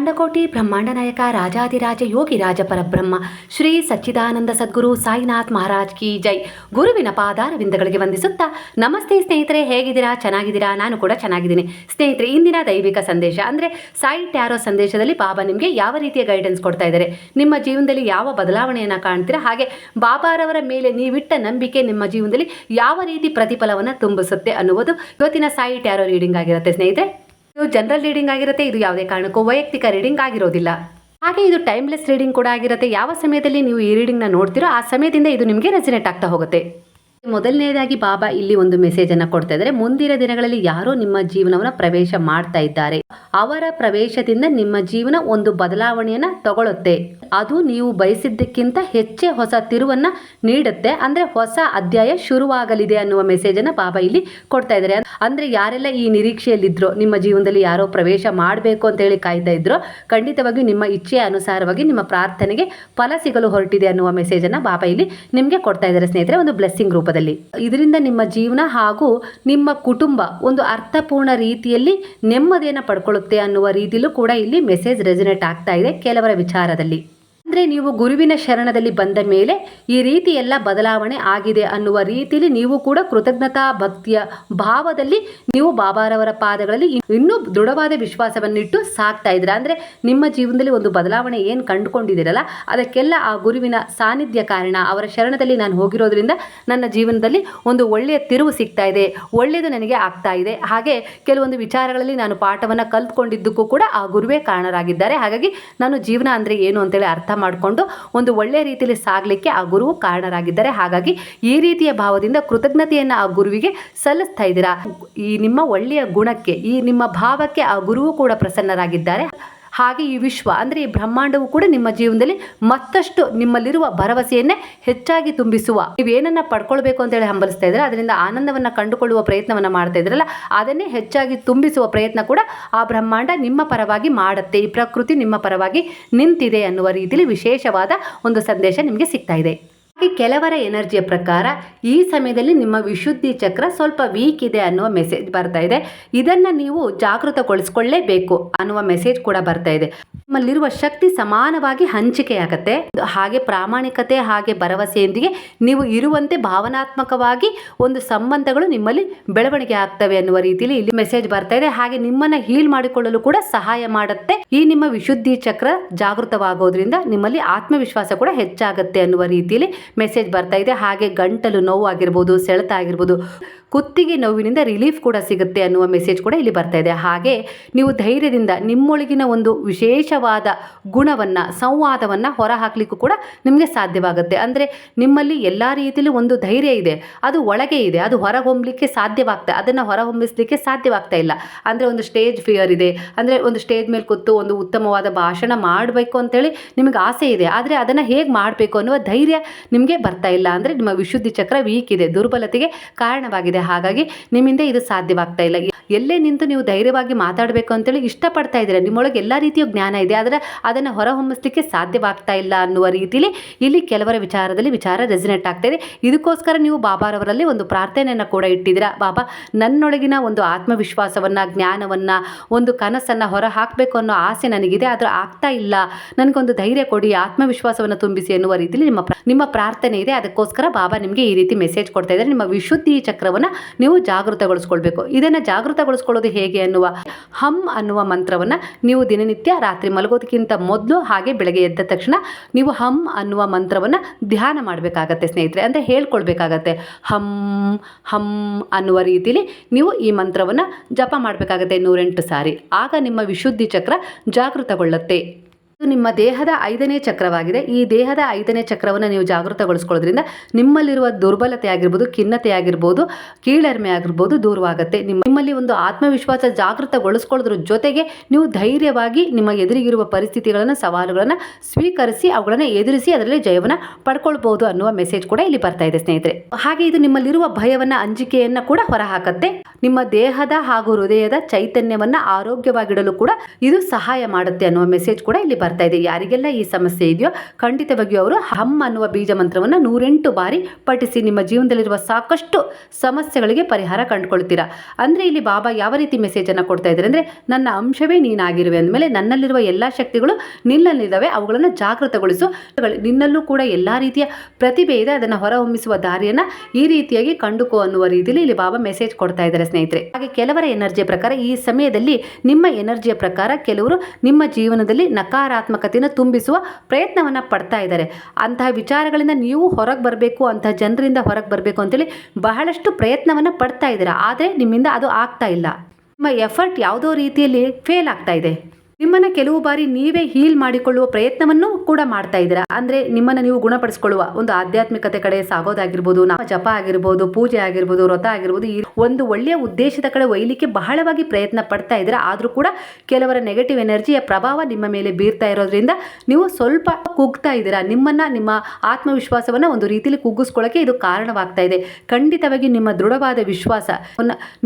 ಅಖಂಡಕೋಟಿ ಬ್ರಹ್ಮಾಂಡ ನಾಯಕ ರಾಜಾದಿರಾಜ ಯೋಗಿ ರಾಜ ಪರಬ್ರಹ್ಮ, ಶ್ರೀ ಸಚ್ಚಿದಾನಂದ ಸದ್ಗುರು ಸಾಯಿನಾಥ್ ಮಹಾರಾಜ್ ಕಿ ಜೈ. ಗುರುವಿನ ಪಾದಾರವಿಂದಗಳಿಗೆ ವಂದಿಸುತ್ತಾ, ನಮಸ್ತೆ ಸ್ನೇಹಿತರೆ, ಹೇಗಿದ್ದೀರಾ? ಚೆನ್ನಾಗಿದ್ದೀರಾ? ನಾನು ಕೂಡ ಚೆನ್ನಾಗಿದ್ದೀನಿ. ಸ್ನೇಹಿತರೆ, ಇಂದಿನ ದೈವಿಕ ಸಂದೇಶ ಅಂದರೆ ಸಾಯಿ ಟ್ಯಾರೋ ಸಂದೇಶದಲ್ಲಿ ಬಾಬಾ ನಿಮಗೆ ಯಾವ ರೀತಿಯ ಗೈಡೆನ್ಸ್ ಕೊಡ್ತಾ ಇದ್ದಾರೆ? ನಿಮ್ಮ ಜೀವನದಲ್ಲಿ ಯಾವ ಬದಲಾವಣೆಯನ್ನು ಕಾಣ್ತೀರಾ? ಹಾಗೆ ಬಾಬಾರವರ ಮೇಲೆ ನೀವಿಟ್ಟ ನಂಬಿಕೆ ನಿಮ್ಮ ಜೀವನದಲ್ಲಿ ಯಾವ ರೀತಿ ಪ್ರತಿಫಲವನ್ನು ತುಂಬಿಸುತ್ತೆ ಅನ್ನುವುದು ಇವತ್ತಿನ ಸಾಯಿ ಟ್ಯಾರೋ ರೀಡಿಂಗ್ ಆಗಿರುತ್ತೆ ಸ್ನೇಹಿತರೆ. ಇದು ಜನರಲ್ ರೀಡಿಂಗ್ ಆಗಿರುತ್ತೆ, ಇದು ಯಾವುದೇ ಕಾರಣಕ್ಕೂ ವೈಯಕ್ತಿಕ ರೀಡಿಂಗ್ ಆಗಿರೋದಿಲ್ಲ. ಹಾಗೆ ಇದು ಟೈಮ್ಲೆಸ್ ರೀಡಿಂಗ್ ಕೂಡ ಆಗಿರುತ್ತೆ. ಯಾವ ಸಮಯದಲ್ಲಿ ನೀವು ಈ ರೀಡಿಂಗ್ನ ನೋಡ್ತೀರೋ ಆ ಸಮಯದಿಂದ ಇದು ನಿಮಗೆ ರೆಸಿನೇಟ್ ಆಗ್ತಾ ಹೋಗುತ್ತೆ. ಮೊದಲನೇದಾಗಿ ಬಾಬಾ ಇಲ್ಲಿ ಒಂದು ಮೆಸೇಜ್ ಅನ್ನ ಕೊಡ್ತಾ ಇದ್ದಾರೆ. ಮುಂದಿನ ದಿನಗಳಲ್ಲಿ ಯಾರೋ ನಿಮ್ಮ ಜೀವನವನ್ನ ಪ್ರವೇಶ ಮಾಡ್ತಾ ಇದ್ದಾರೆ. ಅವರ ಪ್ರವೇಶದಿಂದ ನಿಮ್ಮ ಜೀವನ ಒಂದು ಬದಲಾವಣೆಯನ್ನ ತಗೊಳುತ್ತೆ. ಅದು ನೀವು ಬಯಸಿದ್ದಕ್ಕಿಂತ ಹೆಚ್ಚೇ ಹೊಸ ತಿರುವನ್ನ ನೀಡುತ್ತೆ. ಅಂದ್ರೆ ಹೊಸ ಅಧ್ಯಾಯ ಶುರುವಾಗಲಿದೆ ಅನ್ನುವ ಮೆಸೇಜನ್ನು ಬಾಬಾ ಇಲ್ಲಿ ಕೊಡ್ತಾ ಇದ್ದಾರೆ. ಅಂದ್ರೆ ಯಾರೆಲ್ಲ ಈ ನಿರೀಕ್ಷೆಯಲ್ಲಿದ್ರೋ, ನಿಮ್ಮ ಜೀವನದಲ್ಲಿ ಯಾರೋ ಪ್ರವೇಶ ಮಾಡಬೇಕು ಅಂತ ಹೇಳಿ ಕಾಯ್ತಾ ಇದ್ರೋ, ಖಂಡಿತವಾಗಿಯೂ ನಿಮ್ಮ ಇಚ್ಛೆಯ ಅನುಸಾರವಾಗಿ ನಿಮ್ಮ ಪ್ರಾರ್ಥನೆಗೆ ಫಲ ಸಿಗಲು ಹೊರಟಿದೆ ಅನ್ನುವ ಮೆಸೇಜನ್ನು ಬಾಬಾ ಇಲ್ಲಿ ನಿಮಗೆ ಕೊಡ್ತಾ ಇದ್ದಾರೆ ಸ್ನೇಹಿತರೆ, ಒಂದು ಬ್ಲೆಸ್ಸಿಂಗ್ ರೂಪದಲ್ಲಿ. ಇದರಿಂದ ನಿಮ್ಮ ಜೀವನ ಹಾಗೂ ನಿಮ್ಮ ಕುಟುಂಬ ಒಂದು ಅರ್ಥಪೂರ್ಣ ರೀತಿಯಲ್ಲಿ ನೆಮ್ಮದಿಯನ್ನು ಪಡ್ಕೊಳ್ಳುತ್ತೆ ಅನ್ನುವ ರೀತಿಯಲ್ಲೂ ಕೂಡ ಇಲ್ಲಿ ಮೆಸೇಜ್ ರೆಸಿನೇಟ್ ಆಗ್ತಾ ಇದೆ ಕೆಲವರ ವಿಚಾರದಲ್ಲಿ. ಅಂದರೆ ನೀವು ಗುರುವಿನ ಶರಣದಲ್ಲಿ ಬಂದ ಮೇಲೆ ಈ ರೀತಿ ಎಲ್ಲ ಬದಲಾವಣೆ ಆಗಿದೆ ಅನ್ನುವ ರೀತಿಯಲ್ಲಿ ನೀವು ಕೂಡ ಕೃತಜ್ಞತಾ ಭಕ್ತಿಯ ಭಾವದಲ್ಲಿ ನೀವು ಬಾಬಾರವರ ಪಾದಗಳಲ್ಲಿ ಇನ್ನೂ ದೃಢವಾದ ವಿಶ್ವಾಸವನ್ನಿಟ್ಟು ಸಾಕ್ತಾ ಇದ್ದೀರಾ? ಅಂದರೆ ನಿಮ್ಮ ಜೀವನದಲ್ಲಿ ಒಂದು ಬದಲಾವಣೆ ಏನು ಕಂಡುಕೊಂಡಿದ್ದೀರಲ್ಲ, ಅದಕ್ಕೆಲ್ಲ ಆ ಗುರುವಿನ ಸಾನ್ನಿಧ್ಯ ಕಾರಣ, ಅವರ ಶರಣದಲ್ಲಿ ನಾನು ಹೋಗಿರೋದ್ರಿಂದ ನನ್ನ ಜೀವನದಲ್ಲಿ ಒಂದು ಒಳ್ಳೆಯ ತಿರುವು ಸಿಗ್ತಾ ಇದೆ, ಒಳ್ಳೆಯದು ನನಗೆ ಆಗ್ತಾ ಇದೆ. ಹಾಗೆ ಕೆಲವೊಂದು ವಿಚಾರಗಳಲ್ಲಿ ನಾನು ಪಾಠವನ್ನು ಕಲ್ತ್ಕೊಂಡಿದ್ದಕ್ಕೂ ಕೂಡ ಆ ಗುರುವೇ ಕಾರಣರಾಗಿದ್ದಾರೆ. ಹಾಗಾಗಿ ನಾನು ಜೀವನ ಅಂದರೆ ಏನು ಅಂತೇಳಿ ಅರ್ಥ ಮಾಡಿಕೊಂಡು ಒಂದು ಒಳ್ಳೆಯ ರೀತಿಯಲ್ಲಿ ಸಾಗಲಿಕ್ಕೆ ಆ ಗುರುವು ಕಾರಣರಾಗಿದ್ದಾರೆ. ಹಾಗಾಗಿ ಈ ರೀತಿಯ ಭಾವದಿಂದ ಕೃತಜ್ಞತೆಯನ್ನು ಆ ಗುರುವಿಗೆ ಸಲ್ಲಿಸ್ತಾ ಇದ್ದೀರಾ. ಈ ನಿಮ್ಮ ಒಳ್ಳೆಯ ಗುಣಕ್ಕೆ, ಈ ನಿಮ್ಮ ಭಾವಕ್ಕೆ ಆ ಗುರುವು ಕೂಡ ಪ್ರಸನ್ನರಾಗಿದ್ದಾರೆ. ಹಾಗೆ ಈ ವಿಶ್ವ, ಅಂದರೆ ಈ ಬ್ರಹ್ಮಾಂಡವು ಕೂಡ ನಿಮ್ಮ ಜೀವನದಲ್ಲಿ ಮತ್ತಷ್ಟು ನಿಮ್ಮಲ್ಲಿರುವ ಭರವಸೆಯನ್ನೇ ಹೆಚ್ಚಾಗಿ ತುಂಬಿಸುವ. ನೀವೇನನ್ನ ಪಡ್ಕೊಳ್ಬೇಕು ಅಂತೇಳಿ ಹಂಬಲಿಸ್ತಾ ಇದ್ರೆ ಅದರಿಂದ ಆನಂದವನ್ನು ಕಂಡುಕೊಳ್ಳುವ ಪ್ರಯತ್ನವನ್ನು ಮಾಡ್ತಾ ಇದ್ರಲ್ಲ ಅದನ್ನೇ ಹೆಚ್ಚಾಗಿ ತುಂಬಿಸುವ ಪ್ರಯತ್ನ ಕೂಡ ಆ ಬ್ರಹ್ಮಾಂಡ ನಿಮ್ಮ ಪರವಾಗಿ ಮಾಡುತ್ತೆ. ಈ ಪ್ರಕೃತಿ ನಿಮ್ಮ ಪರವಾಗಿ ನಿಂತಿದೆ ಅನ್ನುವ ರೀತಿಯಲ್ಲಿ ವಿಶೇಷವಾದ ಒಂದು ಸಂದೇಶ ನಿಮಗೆ ಸಿಗ್ತಾ ಇದೆ. ಕೆಲವರ ಎನರ್ಜಿಯ ಪ್ರಕಾರ ಈ ಸಮಯದಲ್ಲಿ ನಿಮ್ಮ ವಿಶುದ್ಧಿ ಚಕ್ರ ಸ್ವಲ್ಪ ವೀಕ್ ಇದೆ ಅನ್ನುವ ಮೆಸೇಜ್ ಬರ್ತಾ ಇದೆ. ಇದನ್ನು ನೀವು ಜಾಗೃತಗೊಳಿಸ್ಕೊಳ್ಳೇಬೇಕು ಅನ್ನುವ ಮೆಸೇಜ್ ಕೂಡ ಬರ್ತಾ ಇದೆ. ನಿಮ್ಮಲ್ಲಿರುವ ಶಕ್ತಿ ಸಮಾನವಾಗಿ ಹಂಚಿಕೆಯಾಗತ್ತೆ. ಹಾಗೆ ಪ್ರಾಮಾಣಿಕತೆ, ಹಾಗೆ ಭರವಸೆಯೊಂದಿಗೆ ನೀವು ಇರುವಂತೆ ಭಾವನಾತ್ಮಕವಾಗಿ ಒಂದು ಸಂಬಂಧಗಳು ನಿಮ್ಮಲ್ಲಿ ಬೆಳವಣಿಗೆ ಆಗ್ತವೆ ಅನ್ನುವ ರೀತಿಯಲ್ಲಿ ಇಲ್ಲಿ ಮೆಸೇಜ್ ಬರ್ತಾ ಇದೆ. ಹಾಗೆ ನಿಮ್ಮನ್ನ ಹೀಲ್ ಮಾಡಿಕೊಳ್ಳಲು ಕೂಡ ಸಹಾಯ ಮಾಡುತ್ತೆ. ಈ ನಿಮ್ಮ ವಿಶುದ್ಧಿ ಚಕ್ರ ಜಾಗೃತವಾಗೋದ್ರಿಂದ ನಿಮ್ಮಲ್ಲಿ ಆತ್ಮವಿಶ್ವಾಸ ಕೂಡ ಹೆಚ್ಚಾಗುತ್ತೆ ಅನ್ನುವ ರೀತಿಯಲ್ಲಿ ಮೆಸೇಜ್ ಬರ್ತಾ ಇದೆ. ಹಾಗೆ ಗಂಟಲು ನೋವು ಆಗಿರ್ಬೋದು ಸೆಳೆತ ಆಗಿರ್ಬೋದು, ಕುತ್ತಿಗೆ ನೋವಿನಿಂದ ರಿಲೀಫ್ ಕೂಡ ಸಿಗುತ್ತೆ ಅನ್ನುವ ಮೆಸೇಜ್ ಕೂಡ ಇಲ್ಲಿ ಬರ್ತಾ ಇದೆ. ಹಾಗೆ ನೀವು ಧೈರ್ಯದಿಂದ ನಿಮ್ಮೊಳಗಿನ ಒಂದು ವಿಶೇಷವಾದ ಗುಣವನ್ನು, ಸಂವಾದವನ್ನು ಹೊರಹಾಕಲಿಕ್ಕೂ ಕೂಡ ನಿಮಗೆ ಸಾಧ್ಯವಾಗುತ್ತೆ. ಅಂದರೆ ನಿಮ್ಮಲ್ಲಿ ಎಲ್ಲ ರೀತಿಯಲ್ಲೂ ಒಂದು ಧೈರ್ಯ ಇದೆ. ಅದು ಒಳಗೆ ಇದೆ. ಅದು ಹೊರಹೊಮ್ಮಲಿಕ್ಕೆ ಸಾಧ್ಯವಾಗ್ತಾ, ಅದನ್ನು ಹೊರಹೊಮ್ಮಿಸಲಿಕ್ಕೆ ಸಾಧ್ಯವಾಗ್ತಾ ಇಲ್ಲ. ಅಂದರೆ ಒಂದು ಸ್ಟೇಜ್ ಫಿಯರ್ ಇದೆ. ಅಂದರೆ ಒಂದು ಸ್ಟೇಜ್ ಮೇಲೆ ಕೂತು ಒಂದು ಉತ್ತಮವಾದ ಭಾಷಣ ಮಾಡಬೇಕು ಅಂತೇಳಿ ನಿಮಗೆ ಆಸೆ ಇದೆ. ಆದರೆ ಅದನ್ನು ಹೇಗೆ ಮಾಡಬೇಕು ಅನ್ನುವ ಧೈರ್ಯ ನಿಮಗೆ ಬರ್ತಾ ಇಲ್ಲ ಅಂದರೆ ನಿಮ್ಮ ವಿಶುದ್ಧಿ ಚಕ್ರ ವೀಕ್ ಇದೆ. ದುರ್ಬಲತೆಗೆ ಕಾರಣವಾಗಿದೆ. ಹಾಗಾಗಿ ನಿಮ್ಮಿಂದ ಇದು ಸಾಧ್ಯವಾಗ್ತಾ ಇಲ್ಲ. ಎಲ್ಲೇ ನಿಂತು ನೀವು ಧೈರ್ಯವಾಗಿ ಮಾತಾಡಬೇಕು ಅಂತೇಳಿ ಇಷ್ಟಪಡ್ತಾ ಇದ್ದೀರಾ. ನಿಮ್ಮೊಳಗೆ ಎಲ್ಲ ರೀತಿಯ ಜ್ಞಾನ ಇದೆ. ಆದರೆ ಅದನ್ನು ಹೊರಹೊಮ್ಮಿಸಲಿಕ್ಕೆ ಸಾಧ್ಯವಾಗ್ತಾ ಇಲ್ಲ ಅನ್ನುವ ರೀತಿಯಲ್ಲಿ ಇಲ್ಲಿ ಕೆಲವರ ವಿಚಾರದಲ್ಲಿ ವಿಚಾರ ರೆಸಿನೇಟ್ ಆಗ್ತಾ ಇದೆ. ಇದಕ್ಕೋಸ್ಕರ ನೀವು ಬಾಬಾರವರಲ್ಲಿ ಒಂದು ಪ್ರಾರ್ಥನೆಯನ್ನು ಕೂಡ ಇಟ್ಟಿದ್ದೀರಾ. ಬಾಬಾ, ನನ್ನೊಳಗಿನ ಒಂದು ಆತ್ಮವಿಶ್ವಾಸವನ್ನು, ಜ್ಞಾನವನ್ನು, ಒಂದು ಕನಸನ್ನು ಹೊರ ಹಾಕಬೇಕು ಅನ್ನೋ ಆಸೆ ನನಗಿದೆ. ಆದರೆ ಆಗ್ತಾ ಇಲ್ಲ. ನನಗೊಂದು ಧೈರ್ಯ ಕೊಡಿ, ಆತ್ಮವಿಶ್ವಾಸವನ್ನು ತುಂಬಿಸಿ ಅನ್ನುವ ರೀತಿಯಲ್ಲಿ ನಿಮ್ಮ ನಿಮ್ಮ ಪ್ರಾರ್ಥನೆ ಇದೆ. ಅದಕ್ಕೋಸ್ಕರ ಬಾಬಾ ನಿಮಗೆ ಈ ರೀತಿ ಮೆಸೇಜ್ ಕೊಡ್ತಾ ಇದ್ದಾರೆ. ನಿಮ್ಮ ವಿಶುದ್ಧಿ ಚಕ್ರವನ್ನು ನೀವು ಜಾಗೃತಗೊಳಿಸ್ಕೊಳ್ಬೇಕು. ಇದನ್ನು ಜಾಗೃತಗೊಳಿಸ್ಕೊಳ್ಳೋದು ಹೇಗೆ ಅನ್ನುವ ಹಮ್ ಅನ್ನುವ ಮಂತ್ರವನ್ನು ನೀವು ದಿನನಿತ್ಯ ರಾತ್ರಿ ಮಲಗೋದಕ್ಕಿಂತ ಮೊದಲು ಹಾಗೆ ಬೆಳಗ್ಗೆ ಎದ್ದ ತಕ್ಷಣ ನೀವು ಹಮ್ ಅನ್ನುವ ಮಂತ್ರವನ್ನು ಧ್ಯಾನ ಮಾಡಬೇಕಾಗತ್ತೆ ಸ್ನೇಹಿತರೆ. ಅಂದರೆ ಹೇಳ್ಕೊಳ್ಬೇಕಾಗತ್ತೆ. ಹಮ್ ಹಮ್ ಅನ್ನುವ ರೀತಿಯಲ್ಲಿ ನೀವು ಈ ಮಂತ್ರವನ್ನು ಜಪ ಮಾಡಬೇಕಾಗತ್ತೆ ನೂರೆಂಟು ಸಾರಿ. ಆಗ ನಿಮ್ಮ ವಿಶುದ್ಧಿ ಚಕ್ರ ಜಾಗೃತಗೊಳ್ಳುತ್ತೆ. ನಿಮ್ಮ ದೇಹದ ಐದನೇ ಚಕ್ರವಾಗಿದೆ. ಈ ದೇಹದ ಐದನೇ ಚಕ್ರವನ್ನು ನೀವು ಜಾಗೃತಗೊಳಿಸ್ಕೊಳ್ಳೋದ್ರಿಂದ ನಿಮ್ಮಲ್ಲಿರುವ ದುರ್ಬಲತೆ ಆಗಿರ್ಬೋದು, ಖಿನ್ನತೆ ಆಗಿರ್ಬೋದು, ಕೀಳರಿಮೆ ಆಗಿರ್ಬೋದು ದೂರವಾಗುತ್ತೆ. ನಿಮ್ಮ ನಿಮ್ಮಲ್ಲಿ ಒಂದು ಆತ್ಮವಿಶ್ವಾಸ ಜಾಗೃತಗೊಳಿಸ್ಕೊಳ್ಳೋದ್ರ ಜೊತೆಗೆ ನೀವು ಧೈರ್ಯವಾಗಿ ನಿಮ್ಮ ಎದುರಿಗಿರುವ ಪರಿಸ್ಥಿತಿಗಳನ್ನು, ಸವಾಲುಗಳನ್ನು ಸ್ವೀಕರಿಸಿ, ಅವುಗಳನ್ನು ಎದುರಿಸಿ ಅದರಲ್ಲಿ ಜಯವನ್ನು ಪಡ್ಕೊಳ್ಬಹುದು ಅನ್ನುವ ಮೆಸೇಜ್ ಕೂಡ ಇಲ್ಲಿ ಬರ್ತಾ ಇದೆ ಸ್ನೇಹಿತರೆ. ಹಾಗೆ ಇದು ನಿಮ್ಮಲ್ಲಿರುವ ಭಯವನ್ನು, ಅಂಜಿಕೆಯನ್ನು ಕೂಡ ಹೊರಹಾಕತ್ತೆ. ನಿಮ್ಮ ದೇಹದ ಹಾಗೂ ಹೃದಯದ ಚೈತನ್ಯವನ್ನು ಆರೋಗ್ಯವಾಗಿಡಲು ಕೂಡ ಇದು ಸಹಾಯ ಮಾಡುತ್ತೆ ಅನ್ನುವ ಮೆಸೇಜ್ ಕೂಡ ಇಲ್ಲಿ ಬರ್ತಾ ಬರ್ತಾ ಇದೆ. ಯಾರಿಗೆಲ್ಲ ಈ ಸಮಸ್ಯೆ ಇದೆಯೋ ಖಂಡಿತವಾಗಿಯೂ ಅವರು ಹಮ್ ಅನ್ನುವ ಬೀಜ ಮಂತ್ರವನ್ನು ನೂರೆಂಟು ಬಾರಿ ಪಠಿಸಿ ನಿಮ್ಮ ಜೀವನದಲ್ಲಿರುವ ಸಾಕಷ್ಟು ಸಮಸ್ಯೆಗಳಿಗೆ ಪರಿಹಾರ ಕಂಡುಕೊಳ್ತೀರಾ. ಅಂದರೆ ಇಲ್ಲಿ ಬಾಬಾ ಯಾವ ರೀತಿ ಮೆಸೇಜನ್ನು ಕೊಡ್ತಾ ಇದ್ದಾರೆ ಅಂದರೆ, ನನ್ನ ಅಂಶವೇ ನೀನಾಗಿರುವೆ ಅಂದಮೇಲೆ ನನ್ನಲ್ಲಿರುವ ಎಲ್ಲ ಶಕ್ತಿಗಳು ನಿನ್ನಲ್ಲಿದ್ದಾವೆ. ಅವುಗಳನ್ನು ಜಾಗೃತಗೊಳಿಸು. ನಿನ್ನಲ್ಲೂ ಕೂಡ ಎಲ್ಲ ರೀತಿಯ ಪ್ರತಿಭೆ ಇದೆ. ಅದನ್ನು ಹೊರಹೊಮ್ಮಿಸುವ ದಾರಿಯನ್ನು ಈ ರೀತಿಯಾಗಿ ಕಂಡುಕೊ ಅನ್ನುವ ರೀತಿಯಲ್ಲಿ ಇಲ್ಲಿ ಬಾಬಾ ಮೆಸೇಜ್ ಕೊಡ್ತಾ ಇದ್ದಾರೆ ಸ್ನೇಹಿತರೆ. ಹಾಗೆ ಕೆಲವರ ಎನರ್ಜಿಯ ಪ್ರಕಾರ ಈ ಸಮಯದಲ್ಲಿ ನಿಮ್ಮ ಎನರ್ಜಿಯ ಪ್ರಕಾರ ಕೆಲವರು ನಿಮ್ಮ ಜೀವನದಲ್ಲಿ ನಕಾರಾತ್ಮಕತೆಯನ್ನು ತುಂಬಿಸುವ ಪ್ರಯತ್ನವನ್ನು ಪಡ್ತಾ ಇದ್ದಾರೆ. ಅಂತಹ ವಿಚಾರಗಳಿಂದ ನೀವು ಹೊರಗೆ ಬರಬೇಕು ಅಂತಹ ಜನರಿಂದ ಹೊರಗೆ ಬರಬೇಕು ಅಂತೇಳಿ ಬಹಳಷ್ಟು ಪ್ರಯತ್ನವನ್ನು ಪಡ್ತಾ ಇದ್ದೀರಾ. ಆದರೆ ನಿಮ್ಮಿಂದ ಅದು ಆಗ್ತಾ ಇಲ್ಲ. ನಿಮ್ಮ ಎಫರ್ಟ್ ಯಾವುದೋ ರೀತಿಯಲ್ಲಿ ಫೇಲ್ ಆಗ್ತಾ ಇದೆ. ನಿಮ್ಮನ್ನು ಕೆಲವು ಬಾರಿ ನೀವೇ ಹೀಲ್ ಮಾಡಿಕೊಳ್ಳುವ ಪ್ರಯತ್ನವನ್ನು ಕೂಡ ಮಾಡ್ತಾ ಇದ್ದೀರಾ? ಅಂದರೆ ನಿಮ್ಮನ್ನು ನೀವು ಗುಣಪಡಿಸಿಕೊಳ್ಳುವ ಒಂದು ಆಧ್ಯಾತ್ಮಿಕತೆ ಕಡೆ ಸಾಗೋದಾಗಿರ್ಬೋದು, ನಾಮ ಜಪ ಆಗಿರ್ಬೋದು, ಪೂಜೆ ಆಗಿರ್ಬೋದು, ವ್ರತ ಆಗಿರ್ಬೋದು, ಈ ಒಂದು ಒಳ್ಳೆಯ ಉದ್ದೇಶದ ಕಡೆ ಒಯ್ಯಲಿಕ್ಕೆ ಬಹಳವಾಗಿ ಪ್ರಯತ್ನ ಪಡ್ತಾ ಇದ್ದೀರಾ? ಆದರೂ ಕೂಡ ಕೆಲವರ ನೆಗೆಟಿವ್ ಎನರ್ಜಿಯ ಪ್ರಭಾವ ನಿಮ್ಮ ಮೇಲೆ ಬೀರ್ತಾ ಇರೋದ್ರಿಂದ ನೀವು ಸ್ವಲ್ಪ ಕುಗ್ತಾ ಇದ್ದೀರಾ? ನಿಮ್ಮನ್ನು, ನಿಮ್ಮ ಆತ್ಮವಿಶ್ವಾಸವನ್ನು ಒಂದು ರೀತಿಯಲ್ಲಿ ಕುಗ್ಗಿಸ್ಕೊಳ್ಳೋಕ್ಕೆ ಇದು ಕಾರಣವಾಗ್ತಾ ಇದೆ. ಖಂಡಿತವಾಗಿ ನಿಮ್ಮ ದೃಢವಾದ ವಿಶ್ವಾಸ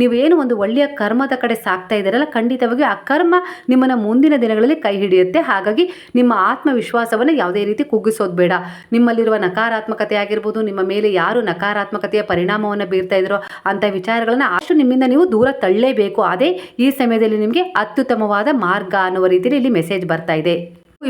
ನೀವೇನು ಒಂದು ಒಳ್ಳೆಯ ಕರ್ಮದ ಕಡೆ ಸಾಕ್ತಾ ಇದ್ದೀರಲ್ಲ ಖಂಡಿತವಾಗಿ ಆ ಕರ್ಮ ನಿಮ್ಮನ್ನು ಮುಂದಿನ ದಿನಗಳಲ್ಲಿ ಕೈ ಹಿಡಿಯುತ್ತೆ. ಹಾಗಾಗಿ ನಿಮ್ಮ ಆತ್ಮವಿಶ್ವಾಸವನ್ನು ಯಾವುದೇ ರೀತಿ ಕುಗ್ಗಿಸೋದು ಬೇಡ. ನಿಮ್ಮಲ್ಲಿರುವ ನಕಾರಾತ್ಮಕತೆ ಆಗಿರ್ಬೋದು, ನಿಮ್ಮ ಮೇಲೆ ಯಾರು ನಕಾರಾತ್ಮಕತೆಯ ಪರಿಣಾಮವನ್ನು ಬೀರ್ತಾ ಇದ್ರೋ ಅಂಥ ವಿಚಾರಗಳನ್ನ ಅಷ್ಟು ನಿಮ್ಮಿಂದ ನೀವು ದೂರ ತಳ್ಳಲೇಬೇಕು ಅದೇ ಈ ಸಮಯದಲ್ಲಿ ನಿಮಗೆ ಅತ್ಯುತ್ತಮವಾದ ಮಾರ್ಗ ಅನ್ನುವ ರೀತಿಯಲ್ಲಿ ಇಲ್ಲಿ ಮೆಸೇಜ್ ಬರ್ತಾ ಇದೆ.